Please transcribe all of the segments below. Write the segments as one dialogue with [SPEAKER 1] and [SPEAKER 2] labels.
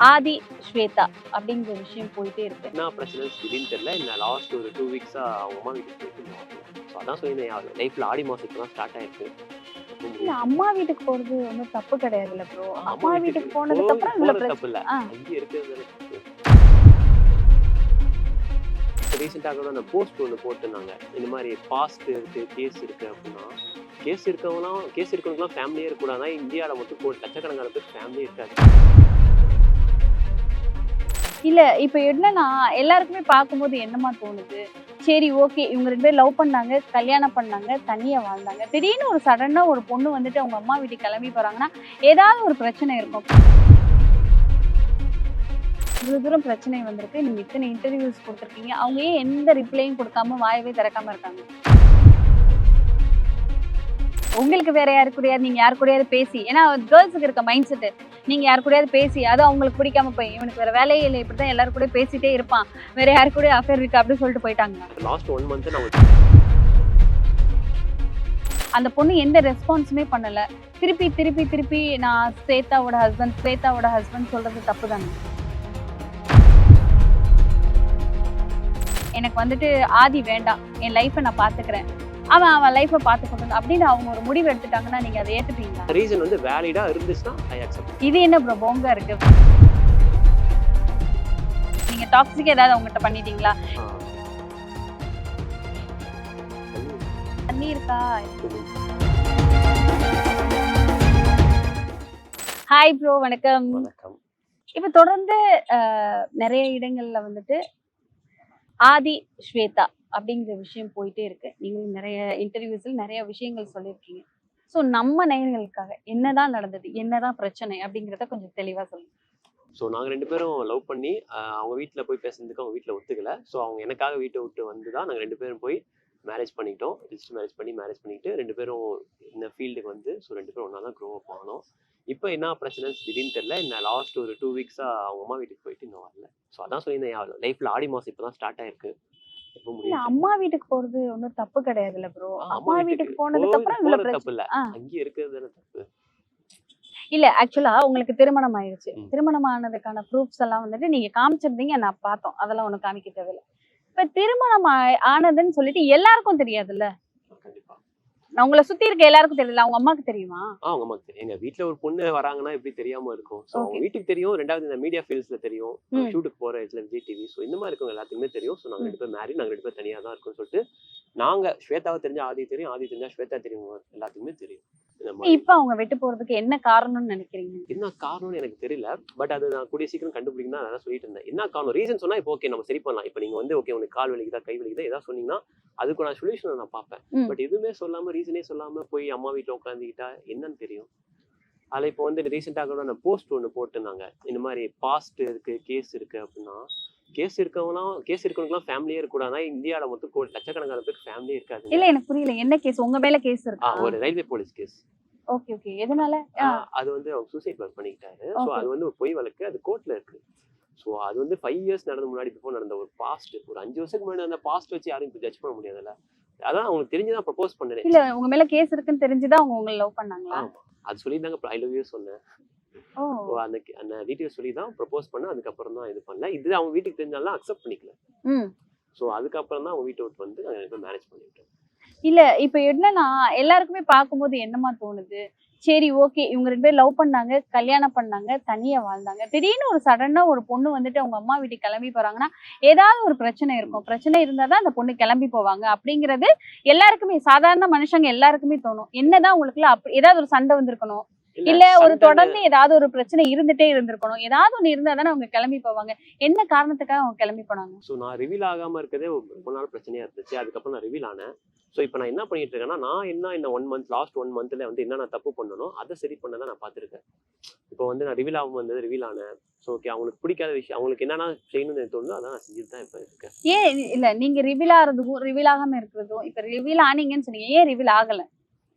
[SPEAKER 1] ஆதி ஸ்வேதா அப்படிங்கிற விஷயம் போயிட்டே இருக்கு.
[SPEAKER 2] என்ன பிரச்சனை திடீர்னு தெரியல. இந்த லாஸ்ட் ஒரு டூ வீக்ஸா அவங்க அம்மா வீட்டுக்கு போயிட்டு ஸோ அதான் சொல்லியிருந்தேன் லைஃப்ல ஆடி இப்பதான் ஸ்டார்ட் ஆயிருக்கு.
[SPEAKER 1] இல்ல. அம்மா வீட்டுக்கு போறது ஒன்றும் தப்பு கிடையாதுல்ல ப்ரோ
[SPEAKER 2] அம்மா
[SPEAKER 1] வீட்டுக்கு போனதுக்கு அப்புறம் இவ்வளவு
[SPEAKER 2] தப்பு இல்ல. அங்கே இருக்கிறது ரீசெண்டாக கூட அந்த போஸ்ட் ஒன்று போட்டிருந்தாங்க. இந்த மாதிரி பாஸ்ட் இருக்கு கேஸ் இருக்கு அப்படின்னா கேஸ் இருக்கவங்களாம் கேஸ் இருக்கவங்களாம் ஃபேமிலியே இருக்கக்கூடாது இந்தியாவில் மட்டும் கோ லட்சக்கணக்கான பேர் ஃபேமிலியே இருக்காது.
[SPEAKER 1] இல்ல இப்ப என்னன்னா எல்லாருக்குமே பார்க்கும்போது என்னமா தோணுது? சரி ஓகே இவங்க ரெண்டு பேரும் லவ் பண்ணாங்க கல்யாணம் பண்ணாங்க தனியா வாழ்ந்தாங்க. திடீர்னு ஒரு சடனா ஒரு பொண்ணு வந்துட்டு அவங்க அம்மா வீட்டுக்கு கிளம்பி போறாங்கன்னா ஏதாவது ஒரு பிரச்சனை இருக்கும். இவ்வளவு தூரம் பிரச்சனை வந்திருக்கு. நீங்க இத்தனை இன்டர்வியூஸ் கொடுத்துருக்கீங்க. அவங்க ஏன் எந்த ரிப்ளையும் கொடுக்காம வாயவே திறக்காம இருக்காங்க? உங்களுக்கு வேற யாரு கூடயாவது நீங்க யாரு கூடயாவது பேசி ஏன்னா கேர்ள்ஸுக்கு இருக்க மைண்ட் செட்டு நீங்க யாரு கூடயாவது பேசி அது அவங்களுக்கு பிடிக்காம போய் இவனுக்கு வேற வேலையே இல்லை இப்படிதான் எல்லாரும் கூட பேசிட்டே இருப்பான். வேற யாரு கூட அஃபேர் இருக்கு அப்படின்னு சொல்லிட்டு போயிட்டாங்க
[SPEAKER 2] லாஸ்ட் ஒன் மந்த் நான்
[SPEAKER 1] அந்த பொண்ணு எந்த ரெஸ்பான்ஸுமே பண்ணல. திருப்பி திருப்பி திருப்பி நான் ஸ்வேதாவோட ஹஸ்பண்ட் ஸ்வேதாவோட ஹஸ்பண்ட் சொல்றது தப்பு தானே எனக்கு வந்துட்டு ஆதி வேண்டாம். என் லைஃப்பை நான் பாத்துக்கிறேன். அவன் அவன் லைஃப்பை பார்த்துக்கணும் அப்படின்னு அவங்க ஒரு முடிவு எடுத்துட்டாங்கன்னா நீங்க அதை ஏத்துப்பீங்களா?
[SPEAKER 2] ரீசன் வந்து வேலிடா இருந்துச்சுன்னா ஐ அக்செப்ட்
[SPEAKER 1] இது என்ன ப்ரோ போங்க இருக்கு. நீங்க டாக்ஸிக் ஏதாவது அவங்ககிட்ட பண்ணிட்டீங்களா? தண்ணி இருக்கா? ஹாய் ப்ரோ வணக்கம்.
[SPEAKER 2] வணக்கம்.
[SPEAKER 1] இப்ப தொடர்ந்து நிறைய இடங்கள்ல வந்துட்டு ஆதி ஸ்வேதா. அப்படிங்கிற விஷயம் போயிட்டே இருக்கு. நீங்களும் நிறைய இன்டர்வியூஸில் நிறைய விஷயங்கள் சொல்லியிருக்கீங்க. ஸோ நம்ம நேயர்களுக்காக என்னதான் நடந்தது என்னதான் பிரச்சனை அப்படிங்கிறத கொஞ்சம் தெளிவாக சொல்லுங்க.
[SPEAKER 2] ஸோ நாங்கள் ரெண்டு பேரும் லவ் பண்ணி அவங்க வீட்டில் போய் பேசுறதுக்கு அவங்க வீட்டில் ஒத்துக்கல. ஸோ அவங்க எனக்காக வீட்டை விட்டு வந்து தான் நாங்கள் ரெண்டு பேரும் போய் மேரேஜ் பண்ணிட்டோம் ரிஜிஸ்டர் மேரேஜ் பண்ணி மேரேஜ் பண்ணிட்டு ரெண்டு பேரும் இந்த ஃபீல்டுக்கு வந்து ஸோ ரெண்டு பேரும் ஒன்றா தான் க்ரோ அப் ஆனோம். இப்போ என்ன பிரச்சனை திடீர்னு தெரில இந்த லாஸ்ட் ஒரு டூ வீக்ஸாக அவங்க அம்மா வீட்டுக்கு போயிட்டு இன்னும் வரல. ஸோ அதான் சொல்லியிருந்தேன் லைஃப்பில் ஆடி மாதம் இப்போ தான் ஸ்டார்ட் ஆயிருக்கு.
[SPEAKER 1] அம்மா வீட்டுக்கு போறது ஒன்றும் தப்பு கிடையாதுல்ல ப்ரோ அம்மா வீட்டுக்கு போனதுக்கு அப்புறம் இவ்வளவு
[SPEAKER 2] தப்பு இல்ல
[SPEAKER 1] ஆ.
[SPEAKER 2] அங்கேயே இருக்கிறது தப்பு.
[SPEAKER 1] இல்ல ஆக்சுவலா உங்களுக்கு திருமணம் ஆயிடுச்சு. திருமணம் ஆனதுக்கான ப்ரூஃப்ஸ் எல்லாம் வந்துட்டு நீங்க காமிச்சிருந்தீங்க நான் பார்த்தோம். அதெல்லாம் ஒண்ணு காமிக்க தேவையில்ல. இப்ப திருமணம் ஆனதுன்னு சொல்லிட்டு எல்லாருக்கும் தெரியாதுல்ல? உங்களை சுத்தி இருக்க எல்லாருக்கும் தெரியல அவங்க அம்மாக்கு தெரியுமா?
[SPEAKER 2] ஆ அவங்க அம்மாக்கு தெரியும். எங்க வீட்ல ஒரு பொண்ணு வராங்கன்னா எப்படி தெரியாம இருக்கும்? ஸோ அவங்க. வீட்டுக்கு தெரியும். ரெண்டாவது இந்த மீடியா ஃபீல்ட்ஸ்ல தெரியும். ஷூட்டுக்கு போற இடத்துல விஜய் டிவி ஸோ இந்த மாதிரி இருக்கவங்க எல்லாத்துக்குமே தெரியும். ஸோ நாங்க. ரெண்டு பேர் மேரி நாங்க ரெண்டு பேர் தனியா தான் இருக்கோம்னு சொல்லிட்டு நாங்க ஸ்வேதாவை தெரிஞ்சா ஆதி தெரியும். ஆதி தெரிஞ்சா ஸ்வேதா தெரியும் எல்லாத்துக்குமே தெரியும்.
[SPEAKER 1] இப்ப அவங்க விட்டு போறதுக்கு என்ன காரணம்னு நினைக்கிறீங்க?
[SPEAKER 2] என்ன காரணம்னு எனக்கு தெரியல. பட் அது நான் கூடிய சீக்கிரம் கண்டுபிடிக்கணும் தான் நான் சொல்லிட்டு இருந்தேன். என்ன காரணம்? ரீசன் சொன்னா இப்போ ஓகே நம்ம சரி பண்ணலாம். இப்போ நீங்க வந்து ஓகே உனக்கு கால் வலிக்குதா கை வலிக்குதா ஏதாவது சொன்னீங்கன்னா அதுக்கு நான் சொல்யூஷன் நான் பார்ப்பேன். பட் எதுவுமே சொல்லாம ரீசனே சொல்லாம போய் அம்மா வீட்டில் உட்காந்துக்கிட்டா என்னன்னு தெரியும். அதில் இப்போ வந்து ரீசெண்டாக கூட அந்த போஸ்ட் ஒன்று போட்டிருந்தாங்க. இந்த மாதிரி பாஸ்ட் இருக்கு கேஸ் இருக்கு அப்படின்னா கேஸ் இருக்கவங்களாம் கேஸ் இருக்கவங்களாம் ஃபேமிலியே இருக்கக்கூடாது இந்தியாவில் மொத்தம் கோ- லட்சக்கணக்கான பேர் ஃபேமிலியே இருக்காது
[SPEAKER 1] இல்ல எனக்கு புரியல. என்ன கேஸ் உங்க மேல கேஸ் இருக்கா?
[SPEAKER 2] ஒரு railway police case
[SPEAKER 1] okay okay எதனால?
[SPEAKER 2] அது வந்து அவங்க சூசைட் ஒர்க் பண்ணிக்கிட்டாரு. So
[SPEAKER 1] Okay.
[SPEAKER 2] அது வந்து ஒரு பொய் வழக்கு. அது கோர்ட்ல இருக்கு. ஸோ அது வந்து ஃபைவ் இயர்ஸ் நடந்த முன்னாடி பிஃபோர் நடந்த ஒரு பாஸ்ட் ஒரு அஞ்சு வருஷத்துக்கு முன்னாடி அந்த பாஸ்ட் வச்சு யாரும் இப்போ ஜட்ஜ் பண்ண முடியாதுல்ல. அதான் அவங்களுக்கு தெரிஞ்சுதான் ப்ரப்போஸ் பண்ணேன்.
[SPEAKER 1] இல்ல உங்க மேல கேஸ் இருக்குன்னு தெரிஞ்சுதான் அவங்க உங்களை லவ் பண்ணாங்களா?
[SPEAKER 2] அது சொல்லி தாங்க ஐ லவ் யூ சொன்னேன் அந்த அந்த டீட்டெயில் சொல்லி தான் ப்ரப்போஸ் பண்ண அதுக்கப்புறம் தான் இது பண்ணல. இது அவங்க வீட்டுக்கு தெரிஞ்சாலும் அக்செப்ட் பண்ணிக்கல.
[SPEAKER 1] ம்.
[SPEAKER 2] ஸோ அதுக்கப்புறம் தான் அவங்க வீட்டை விட்டு வந்து இப்போ மேரேஜ் பண்ணிவிட்டோம்
[SPEAKER 1] இல்ல இப்ப என்னன்னா எல்லாருக்குமே பார்க்கும்போது என்னமா தோணுது? சரி ஓகே இவங்க ரெண்டு பேரும் லவ் பண்ணாங்க கல்யாணம் பண்ணாங்க தனியா வாழ்ந்தாங்க. திடீர்னு ஒரு சடனா ஒரு பொண்ணு வந்துட்டு அவங்க அம்மா வீட்டுக்கு கிளம்பி போறாங்கன்னா ஏதாவது ஒரு பிரச்சனை இருக்கும். பிரச்சனை இருந்தாதான் அந்த பொண்ணு கிளம்பி போவாங்க. அப்படிங்கிறது எல்லாருக்குமே சாதாரண மனுஷங்க எல்லாருக்குமே தோணும். என்னதான் உங்களுக்குள்ள அப்படி ஏதாவது ஒரு சண்டை வந்திருக்கணும். இல்ல ஒரு தொடர்ந்து ஏதாவது ஒரு பிரச்சனை இருந்துட்டே இருந்திருக்கணும். ஏதாவது ஒண்ணு இருந்தா தானே அவங்க கிளம்பி போவாங்க. என்ன காரணத்துக்காக அவங்க கிளம்பி போனாங்க?
[SPEAKER 2] ஸோ நான் ரிவீல் ஆகாம இருக்கதே ரொம்ப நாள் பிரச்சனையா இருந்துச்சு. அதுக்கப்புறம் நான் ரிவீல் ஆனேன். ஸோ இப்போ நான் என்ன பண்ணிட்டு இருக்கேன்னா நான் என்ன இந்த ஒன் மந்த் லாஸ்ட் ஒன் மந்த்ல வந்து என்ன நான் தப்பு பண்ணணும் அதை சரி பண்ண தான் நான் பார்த்துருக்கேன். இப்போ வந்து நான் ரிவீல் ஆகும் வந்தது ரிவீல் ஆனேன். ஸோ ஓகே அவங்களுக்கு பிடிக்காத விஷயம் அவங்களுக்கு என்னென்ன செய்யணும்னு தோணுதோ அதான் நான் செஞ்சுட்டு தான் இப்போ இருக்கேன்.
[SPEAKER 1] ஏன் இல்ல நீங்க ரிவீல் ஆறதுக்கும் ரிவீல் ஆகாம இருக்கிறதும் இப்ப ரிவீல் ஆனீங்கன்னு சொன்னீங்க ஏன் ரிவீல் ஆகல?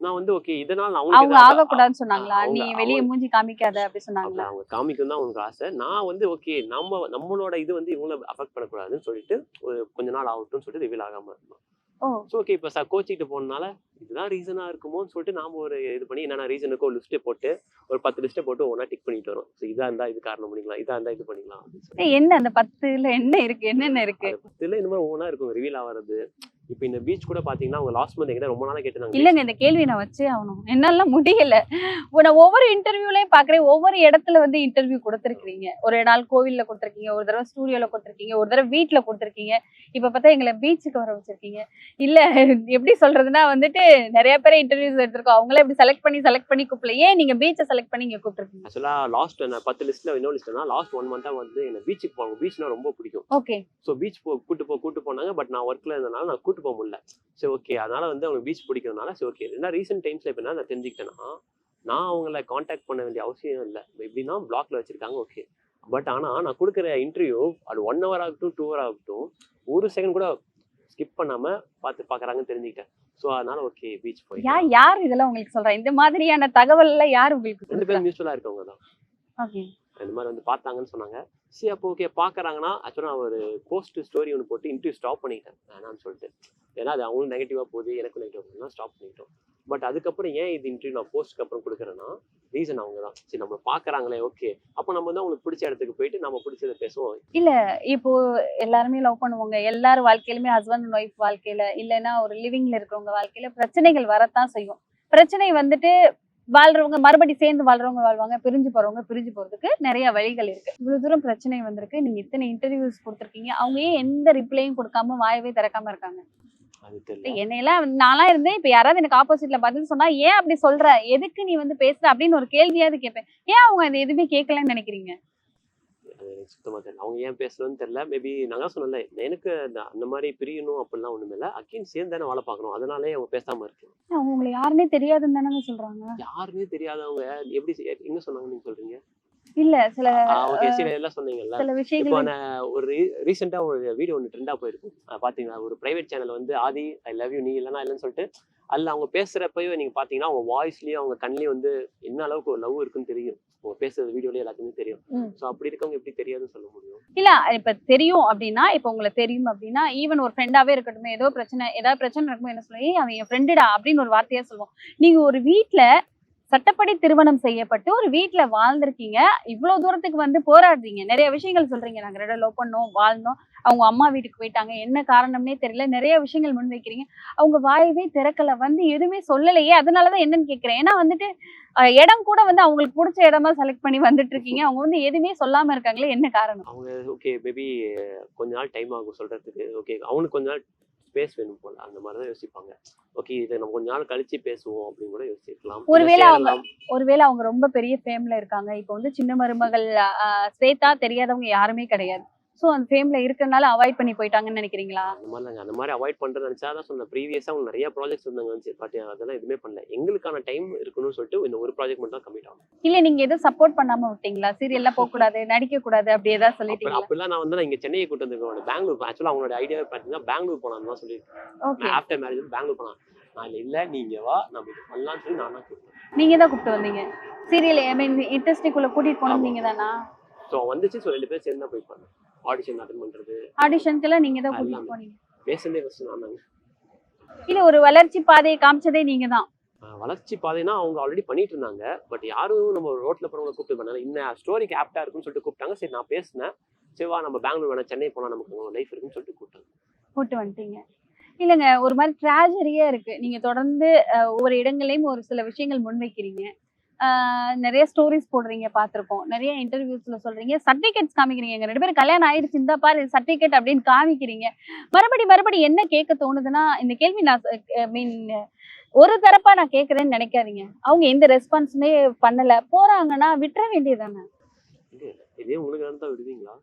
[SPEAKER 2] நான் வந்து ஓகே இதனால்
[SPEAKER 1] அவங்க ஆகக்கூடாதுன்னு சொன்னாங்களா? நீ வெளியே மூஞ்சி காமிக்காத அப்படி சொன்னாங்களா?
[SPEAKER 2] அவங்க காமிக்கும் தான் அவங்களுக்கு ஆசை. நான் வந்து ஓகே நம்ம நம்மளோட இது வந்து இவங்கள அஃபெக்ட் பண்ணக்கூடாதுன்னு சொல்லிட்டு ஒரு கொஞ்ச நாள் ஆகட்டும்னு சொல்லிட்டு ரிவீல் ஆகாம இருந்தோம். ஸோ ஓகே இப்போ சார் கோச்சிக்கிட்டு போனனால இதுதான் ரீசனா இருக்குமோன்னு சொல்லிட்டு நாம ஒரு இது பண்ணி என்னென்ன ரீசனுக்கோ ஒரு லிஸ்ட்டை போட்டு ஒரு பத்து லிஸ்ட்டை போட்டு ஒன்றா டிக் பண்ணிட்டு வரோம். ஸோ இதா இருந்தா இது காரணம் பண்ணிக்கலாம் இதா இருந்தா இது பண்ணிக்கலாம்
[SPEAKER 1] என்ன அந்த பத்துல என்ன இருக்கு என்னென்ன இருக்கு?
[SPEAKER 2] பத்துல இந்த மாதிரி ஒவ்வொன்றா இருக்கும். ரிவீல் ஆகிறது இப்போ இந்த பீச் கூட பாத்தீங்கன்னா அவங்க லாஸ்ட் மந்த் எங்கிட்ட ரொம்ப நாளா கேட்டாங்க
[SPEAKER 1] இல்லங்க இந்த கேள்வி நான் வச்சே ஆகணும். என்னால முடியல. நான் ஒவ்வொரு இன்டர்வியூலயும் பாக்குறேன். ஒவ்வொரு இடத்துல வந்து இன்டர்வியூ கொடுத்துருக்கீங்க ஒரு நாள் கோவில்ல கொடுத்துருக்கீங்க ஒரு தடவை ஸ்டூடியோல கொடுத்துருக்கீங்க ஒரு தடவை வீட்ல கொடுத்துருக்கீங்க. இப்ப பார்த்தா எங்களை பீச்சுக்கு வர வச்சிருக்கீங்க. இல்ல எப்படி சொல்றதுன்னா வந்துட்டு நிறைய பேர் இன்டர்வியூஸ் எடுத்திருக்கோம். அவங்களே இப்படி செலக்ட் பண்ணி செலக்ட் பண்ணி கூப்பிடல. ஏன் நீங்க பீச்சை செலக்ட் பண்ணி இங்க கூப்பிட்டுருக்கீங்க?
[SPEAKER 2] ஆக்சுவலா லாஸ்ட் நான் பத்து லிஸ்ட்ல இன்னொரு லிஸ்ட்னா லாஸ்ட் ஒன் மந்தா வந்து எனக்கு பீச்சுக்கு போவாங்க. பீச்னா ரொம்ப பிடிக்கும்.
[SPEAKER 1] ஓகே
[SPEAKER 2] ஸோ பீச் போ கூட்டு போ கூட்டு போனாங்க. பட் நான் ஒர்க்ல இருந்தனால நான் கூட்டு போக முடியல. சரி ஓகே அதனால வந்து அவங்க பீச் பிடிக்கிறதுனால சரி ஓகே ஏன்னா ரீசெண்ட் டைம்ஸ்ல என்ன நான் தெரிஞ்சுக்கிட்டேன்னா நான் அவங்கள காண்டாக்ட் பண்ண வேண்டிய அவசியம் இல்லை. எப்படின்னா பிளாக்ல வச்சிருக்காங்க ஓகே பட் ஆனா நான் கொடுக்குற இன்டர்வியூ அது ஒன் ஹவர் ஆகட்டும் டூ ஹவர் ஆகட்டும் ஒரு செகண்ட் கூட ஸ்கிப் பண்ணாம பார்த்து பார்க்கறாங்கன்னு தெரிஞ்சுக்கிட்டேன். ஸோ அதனால ஓகே பீச் போய்
[SPEAKER 1] யார் யார் இதெல்லாம் உங்களுக்கு சொல்றா? இந்த மாதிரியான தகவல் எல்லாம் யார் உங்களுக்கு
[SPEAKER 2] ரெண்டு பேரும் மியூச்சுவலா இருக்கவங்க தான்.
[SPEAKER 1] ஓகே
[SPEAKER 2] இந்த மாதிரி வந்து பார்த்தாங்கன்னு சொன்னாங்க. சரி அப்போ ஓகே பார்க்குறாங்கன்னா ஆக்சுவலாக நான் ஒரு போஸ்ட் ஸ்டோரி ஒன்று போட்டு இன்டர்வியூ ஸ்டாப் பண்ணிட்டேன். வேணான்னு சொல்லிட்டு. ஏன்னா அது அவங்களும் நெகட்டிவாக போகுது எனக்கும் நெகட்டிவ் போகுதுன்னா ஸ்டாப் பண்ணிட்டோம். பட் அதுக்கப்புறம் ஏன் இது இன்டர்வியூ நான் போஸ்ட்க்கு அப்புறம் கொடுக்குறேன்னா ரீசன் அவங்க தான். சரி நம்ம பார்க்குறாங்களே ஓகே அப்போ நம்ம வந்து அவங்களுக்கு பிடிச்ச இடத்துக்கு போயிட்டு நம்ம பிடிச்சதை பேசுவோம்.
[SPEAKER 1] இப்போ எல்லாருமே லவ் பண்ணுவாங்க. எல்லாரும் வாழ்க்கையிலுமே ஹஸ்பண்ட் அண்ட் ஒய்ஃப் வாழ்க்கையில இல்லைன்னா ஒரு லிவிங்ல இருக்கிறவங்க வாழ்க்கையில பிரச்சனைகள் வரத்தான் செய்யும். பிரச்சனை வந்துட்டு வாழ்றவங்க மறுபடி சேர்ந்து வாழ்றவங்க வாழ்வாங்க பிரிஞ்சு போறவங்க பிரிஞ்சு போறதுக்கு நிறைய வழிகள் இருக்கு. இவ்வளவு தூரம் பிரச்சனை வந்திருக்கு. நீங்க இத்தனை இன்டர்வியூஸ் கொடுத்துருக்கீங்க. அவங்க ஏன் எந்த ரிப்ளையும் கொடுக்காம வாயவே திறக்காம இருக்காங்க? என்னையெல்லாம் நான்லாம் இருந்தேன். இப்ப யாராவது எனக்கு ஆப்போசிட்ல பதில் சொன்னா ஏன் அப்படி சொல்ற? எதுக்கு நீ வந்து பேசுற? அப்படின்னு ஒரு கேள்வியாவது கேட்பேன். ஏன் அவங்க அது எதுவுமே கேட்கலன்னு நினைக்கிறீங்க?
[SPEAKER 2] எனக்கு சுத்தமா தெரியல. அவங்க ஏன் பேசணும்னு தெரியல. மேபி நான் தான் சொன்னேன்ல எனக்கு அந்த- மாதிரி பிரியணும் அப்படிலாம் ஒண்ணுமே இல்லை. அகைன் சேர்ந்து தானே வேலை பார்க்கணும். அதனாலே அவங்க பேசாம இருக்கு
[SPEAKER 1] அவங்க உங்களை யாருன்னே தெரியாதுன்னு தானே சொல்றாங்க?
[SPEAKER 2] யாருன்னே தெரியாதவங்க எப்படி எங்க சொன்னாங்க நீங்க சொல்றீங்க?
[SPEAKER 1] இல்ல சில
[SPEAKER 2] எல்லாம் சொன்னீங்கல்ல.
[SPEAKER 1] சில
[SPEAKER 2] இப்போ
[SPEAKER 1] விஷயங்கள்
[SPEAKER 2] நான் ஒரு ரீசெண்டாக ஒரு வீடியோ ஒன்று ட்ரெண்டாக போயிருக்கும். பாத்தீங்களா? ஒரு பிரைவேட் சேனல் வந்து ஆதி ஐ லவ் யூ நீ இல்லைனா இல்லைன்னு சொல்லிட்டு அதில் அவங்க பேசுகிறப்பவே நீங்கள் பார்த்தீங்கன்னா அவங்க வாய்ஸ்லேயும் அவங்க கண்ணிலையும் வந்து என்ன அளவுக்கு ஒரு லவ் இருக்குன்னு தெரியும். பேசுறது வீடியோலேயே எல்லாத்துக்குமே தெரியும். ஸோ அப்படி இருக்கவங்க எப்படி தெரியாதுன்னு சொல்ல முடியும்?
[SPEAKER 1] இல்ல இப்ப தெரியும் அப்படின்னா இப்ப உங்களுக்கு தெரியும் அப்படின்னா ஈவன் ஒரு ஃப்ரெண்டாவே இருக்கட்டும் ஏதோ பிரச்சனை ஏதாவது பிரச்சனை இருக்கும்போது என்ன "ஏய், அவன் என் ஃப்ரெண்டுடா அப்படின்னு ஒரு வார்த்தையா சொல்லுவோம். நீங்க ஒரு வீட்ல சட்டப்படி திருமணம் செய்யப்பட்டு ஒரு வீட்டில் வாழ்ந்திருக்கீங்க. இவ்வளவு தூரத்துக்கு வந்து போராடுறீங்க. நிறைய விஷயங்கள் சொல்றீங்க. நாங்க ரெண்டு லவ் பண்ணோம் வாழ்ந்தோம். அவங்க அம்மா வீட்டுக்கு போயிட்டாங்க. என்ன காரணம்னே தெரியல. நிறைய விஷயங்கள் முன் வைக்கிறீங்க. அவங்க வாயவே திறக்கல. வந்து எதுவுமே சொல்லலையே. அதனாலதான் என்னன்னு கேட்குறேன். ஏன்னா வந்துட்டு இடம் கூட வந்து அவங்களுக்கு பிடிச்ச இடமா செலக்ட் பண்ணி வந்துட்டு இருக்கீங்க. அவங்க வந்து எதுவுமே சொல்லாம இருக்காங்களே என்ன காரணம்?
[SPEAKER 2] அவங்க ஓகே மேபி கொஞ்ச நாள் டைம் ஆகும் சொல்கிறதுக்கு ஓகே அவனுக்கு கொஞ்ச நாள் ஸ்பேஸ் வேணும் போல அந்த மாதிரி தான் யோசிப்பாங்க. ஓகே இதை நம்ம கொஞ்ச நாள் கழிச்சு பேசுவோம் அப்படின்னு கூட யோசிக்கலாம்.
[SPEAKER 1] ஒருவேளை அவங்க-. ஒருவேளை அவங்க ரொம்ப பெரிய ஃபேம்ல இருக்காங்க. இப்போ வந்து சின்ன மருமகள் ஸ்வேதா தெரியாதவங்க யாருமே கிடையாது. ஸோ அந்த ஃபேம்ல இருக்கறனால அவாய்ட் பண்ணி போயிட்டாங்கன்னு நினைக்கிறீங்களா?
[SPEAKER 2] அந்த மாதிரி அந்த மாதிரி அவாய்ட் பண்றது நினைச்சா தான் சொன்ன ப்ரீவியஸாக அவங்க நிறைய ப்ராஜெக்ட்ஸ் இருந்தாங்க வந்துச்சு பட் அதெல்லாம் எதுவுமே பண்ணல. எங்களுக்கான டைம் இருக்கணும்னு சொல்லிட்டு இந்த ஒரு ப்ராஜெக்ட் மட்டும் தான் கம்மிட் ஆகும்.
[SPEAKER 1] இல்ல நீங்க எதுவும் சப்போர்ட் பண்ணாம விட்டீங்களா? சீரியல்ல போக கூடாது நடிக்க கூடாது அப்படி ஏதாவது சொல்லிட்டீங்களா?
[SPEAKER 2] அப்படிலாம் நான் வந்து நான் இங்க சென்னையை கூட்டு வந்து பெங்களூர் ஆக்சுவலாக அவங்களோட ஐடியா பார்த்தீங்கன்னா பெங்களூர் போனான்னு தான் சொல்லி
[SPEAKER 1] ஓகே
[SPEAKER 2] ஆஃப்டர் மேரேஜ் பெங்களூர் போனான் நான் இல்ல, இல்ல நீங்க வா நம்ம இது பண்ணலாம்னு சொல்லி நான் தான் கூப்பிட்டேன்.
[SPEAKER 1] நீங்க தான் கூப்பிட்டு வந்தீங்க. சீரியல் ஐ மீன் இண்டஸ்ட்ரிக்குள்ள கூட்டிட்டு போனது
[SPEAKER 2] ஆமா.
[SPEAKER 1] நீங்க தானா
[SPEAKER 2] ஸோ வந்துச்சு ஸோ ரெண்டு பேரும் சேர்ந்து தான் போய் பண்ணேன் ஆடிஷன் அட்டன் பண்றது.
[SPEAKER 1] ஆடிஷனுக்கெல்லாம் நீங்க தான் கூட்டிட்டு. போனீங்க.
[SPEAKER 2] பேசுனதே ஃபர்ஸ்ட் நான் தாங்க.
[SPEAKER 1] இல்ல ஒரு வளர்ச்சி பாதையை காமிச்சதே நீங்க தான்
[SPEAKER 2] வளர்ச்சி பாதைனா அவங்க ஆல்ரெடி பண்ணிட்டு இருந்தாங்க பட் யாரும் நம்ம ரோட்ல போறவங்களை கூப்பிட்டு பண்ணல. இன்னும் ஸ்டோரிக்கு ஆப்டா இருக்குன்னு சொல்லிட்டு கூப்பிட்டாங்க. சரி நான் பேசினேன். சரி வா நம்ம பெங்களூர் வேணா சென்னை போனா நமக்கு லைஃப் இருக்குன்னு சொல்லிட்டு கூப்பிட்டாங்க.
[SPEAKER 1] கூட்டு வந்துட்டீங்க. இல்லைங்க ஒரு மாதிரி ட்ராஜரியா இருக்கு. நீங்க தொடர்ந்து ஒவ்வொரு இடங்களையும் ஒரு சில விஷயங்கள் முன்வைக்கிறீங்க. நிறைய ஸ்டோரிஸ் போடுறீங்க பார்த்துருக்கோம் நிறைய இன்டர்வியூஸ்ல சொல்றீங்க. சர்டிஃபிகேட்ஸ் காமிக்கிறீங்க. எங்க ரெண்டு பேரும் கல்யாணம் ஆயிடுச்சு இந்த பாரு சர்டிஃபிகேட் அப்படின்னு காமிக்கிறீங்க. மறுபடி மறுபடி என்ன கேட்க தோணுதுன்னா இந்த கேள்வி நான் மீன் ஒரு தரப்பா நான் கேட்கறேன்னு நினைக்காதீங்க. அவங்க எந்த ரெஸ்பான்ஸுமே பண்ணல. போறாங்கன்னா விட்டுற வேண்டியதானே
[SPEAKER 2] இதே உங்களுக்கு தான் விடுவீங்களா?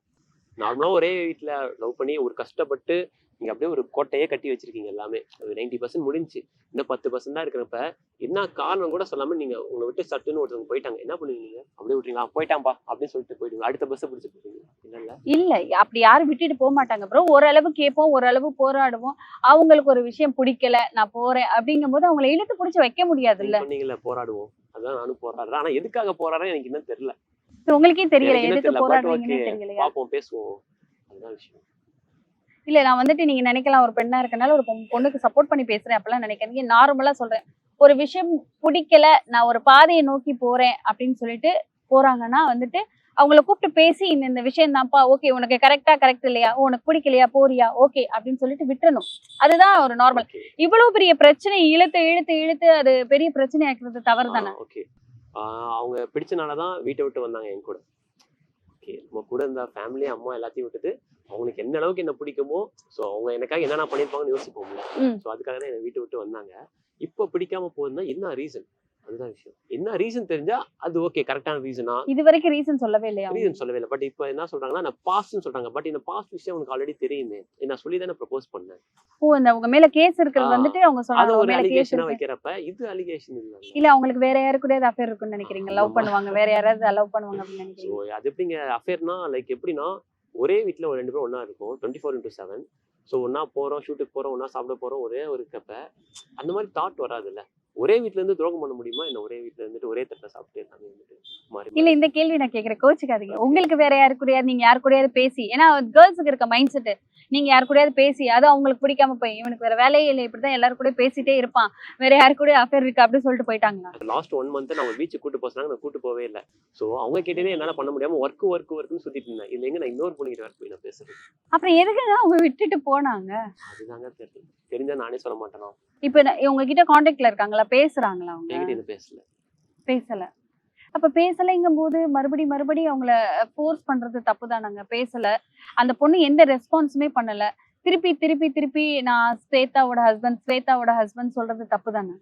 [SPEAKER 2] நார்மலா ஒரே வீட்ல லவ் பண்ணி ஒரு கஷ்டப்பட்டு நீங்க அப்படியே ஒரு கோட்டையே கட்டி வச்சிருக்கீங்க எல்லாமே. நைன்டி பர்சன்ட் முடிஞ்சு இன்னும் பத்து பர்சன்ட் தான் இருக்கிறப்ப என்ன காரணம் கூட சொல்லாம நீங்க உங்களை விட்டு சட்டுன்னு ஒருத்தவங்க போயிட்டாங்க. என்ன பண்ணுவீங்க அப்படியே விட்டுறீங்களா போயிட்டாம்பா அப்படின்னு சொல்லிட்டு போயிடுவீங்க. அடுத்த பஸ் பிடிச்சி போயிடுவீங்க. இல்ல இல்ல.
[SPEAKER 1] இல்ல அப்படி யாரும் விட்டுட்டு போக மாட்டாங்க ப்ரோ ஓரளவு கேட்போம் ஓரளவு போராடுவோம். அவங்களுக்கு ஒரு விஷயம் பிடிக்கல நான் போறேன் அப்படிங்கும்போது அவங்களை இழுத்து பிடிச்சி வைக்க முடியாதுல்ல
[SPEAKER 2] நீங்க சொன்னீங்கல்ல போராடுவோம். அதான் நானும் போராடுறேன். ஆனா எதுக்காக போராடுறேன் எனக்கு இன்னும் தெரியல.
[SPEAKER 1] உங்களுக்கே தெரியல எதுக்கு
[SPEAKER 2] தெரியல.
[SPEAKER 1] போராடுறீங்கன்னு
[SPEAKER 2] பாப்போம் பேசுவோம். அதுதான் விஷயம்.
[SPEAKER 1] இல்ல நான் வந்துட்டு நீங்க நினைக்கலாம் ஒரு பெண்ணா இருக்கனால ஒரு பொண்- பொண்ணுக்கு சப்போர்ட் பண்ணி பேசுறேன் அப்பெல்லாம் நினைக்காதீங்க. நார்மலா சொல்றேன். ஒரு விஷயம் பிடிக்கல நான் ஒரு பாதையை நோக்கி போறேன் அப்படின்னு சொல்லிட்டு போறாங்கன்னா வந்துட்டு அவங்கள கூப்பிட்டு பேசி இந்த இந்த விஷயம் தான்ப்பா ஓகே உனக்கு கரெக்டா கரெக்ட் இல்லையா? உனக்கு பிடிக்கலையா? போறியா? ஓகே அப்படின்னு சொல்லிட்டு விட்டுறணும். அதுதான் ஒரு நார்மல். இவ்வளவு பெரிய பிரச்சனை இழுத்து இழுத்து இழுத்து அது பெரிய பிரச்சனை ஆக்குறது தவறு தானே?
[SPEAKER 2] ஓகே அவங்க பிடிச்சனால தான் வீட்டை விட்டு வந்தாங்க என் கூட. ஓகே நம்ம கூட இருந்த ஃபேமிலி அம்மா எல்லாத்தையும் விட்டுட்டு அவங்களுக்கு எந்த அளவுக்கு என்ன பிடிக்குமோ ஸோ அவங்க எனக்காக என்னென்ன பண்ணியிருப்பாங்கன்னு யோசிப்போம்ல. ஸோ அதுக்காக தான் என்னை வீட்டை விட்டு வந்தாங்க. இப்போ பிடிக்காம போகுதுன்னா என்ன ரீசன் அதுதான் விஷயம். என்ன ரீசன் தெரிஞ்சா அது ஓகே கரெக்டான ரீசனா
[SPEAKER 1] இது வரைக்கும் ரீசன் சொல்லவே இல்லையா?
[SPEAKER 2] ரீசன் சொல்லவே இல்லை. பட் இப்போ என்ன சொல்றாங்கன்னா நான் பாஸ்ட்னு சொல்றாங்க. பட் இந்த பாஸ்ட் விஷயம் உனக்கு ஆல்ரெடி தெரியுமே. நான் சொல்லி தானே ப்ரப்போஸ் பண்ணேன்.
[SPEAKER 1] ஓ அந்த உங்க மேல கேஸ் இருக்கிறது. வந்துட்டு அவங்க சொன்னாங்க
[SPEAKER 2] ஒரு அலிகேஷனா வைக்கிறப்ப இது அலிகேஷன் இல்லை.
[SPEAKER 1] இல்ல அவங்களுக்கு வேற யாரு கூட அஃபேர் இருக்குன்னு நினைக்கிறீங்க? லவ். பண்ணுவாங்க. வேற யாராவது லவ் பண்ணுவாங்க அப்படின்னு நினைக்கிறீங்க?
[SPEAKER 2] அது எப்படிங்க அஃபேர்னா லைக் எப்படின்னா ஒரே வீட்டில் ஒரு ரெண்டு பேரும் ஒன்றா இருக்கும். Twenty four into seven so ஒன்றா போகிறோம் ஷூட்டுக்கு போகிறோம் ஒன்றா சாப்பிட போகிறோம் ஒரே ஒரு கப்பை. அந்த மாதிரி தாட் வராதுல்ல? ஒரே வீட்ல இருந்து துரோகம் பண்ண முடியுமா? என்ன ஒரே வீட்ல இருந்துட்டு ஒரே தட்டில் சாப்பிட்டு எல்லாமே வந்துட்டு மாறி
[SPEAKER 1] இல்ல. இந்த கேள்வி நான் கேக்குறேன். கோச்சுக்காதீங்க. உங்களுக்கு வேற யாரு கூடயாவது நீங்க யாரு கூடயாவது பேசி ஏன்னா கேர்ள்ஸுக்கு இருக்க மைண்ட் செட் நீங்க யாரு கூடயாவது பேசி அது அவங்களுக்கு பிடிக்காம போய் இவனுக்கு வேற வேலையே இல்லை இப்படிதான் எல்லாரும் கூட பேசிட்டே இருப்பான். வேற யாரு கூட அஃபேர் இருக்கு அப்படின்னு சொல்லிட்டு போயிட்டாங்களா?
[SPEAKER 2] லாஸ்ட் ஒன் மந்த் நான் பீச்சுக்கு கூட்டு போக சொன்னாங்க நான் கூட்டு போவே இல்லை. ஸோ அவங்க கேட்டே என்னால் பண்ண முடியாம ஒர்க் ஒர்க் ஒர்க்னு சுத்திட்டு இருந்தேன். இல்லை எங்க நான் இன்னொரு பொண்ணுகிட்ட ஒர்க் போய் நான் பேசுறேன்
[SPEAKER 1] அப்புறம் எதுக்குங்க அவங்க விட்டுட்டு போனாங்க?
[SPEAKER 2] அதுதாங்க தெரியல தெரிஞ்சா நானே சொல்ல மாட்டேனா?
[SPEAKER 1] இப்ப உங்ககிட்ட கான்டாக்ட்ல இருக்காங்களா? பேசுறாங்களா அவங்க?
[SPEAKER 2] என்கிட்ட இது பேசல.
[SPEAKER 1] பேசல. அப்ப பேசலைங்கும் போது மறுபடி மறுபடி அவங்கள ஃபோர்ஸ் பண்றது தப்பு தானங்க பேசல. அந்த பொண்ணு எந்த ரெஸ்பான்ஸுமே பண்ணல. திருப்பி திருப்பி திருப்பி நான் ஸ்வேதாவோட ஹஸ்பண்ட் ஸ்வேதாவோட ஹஸ்பண்ட் சொல்றது தப்பு தானே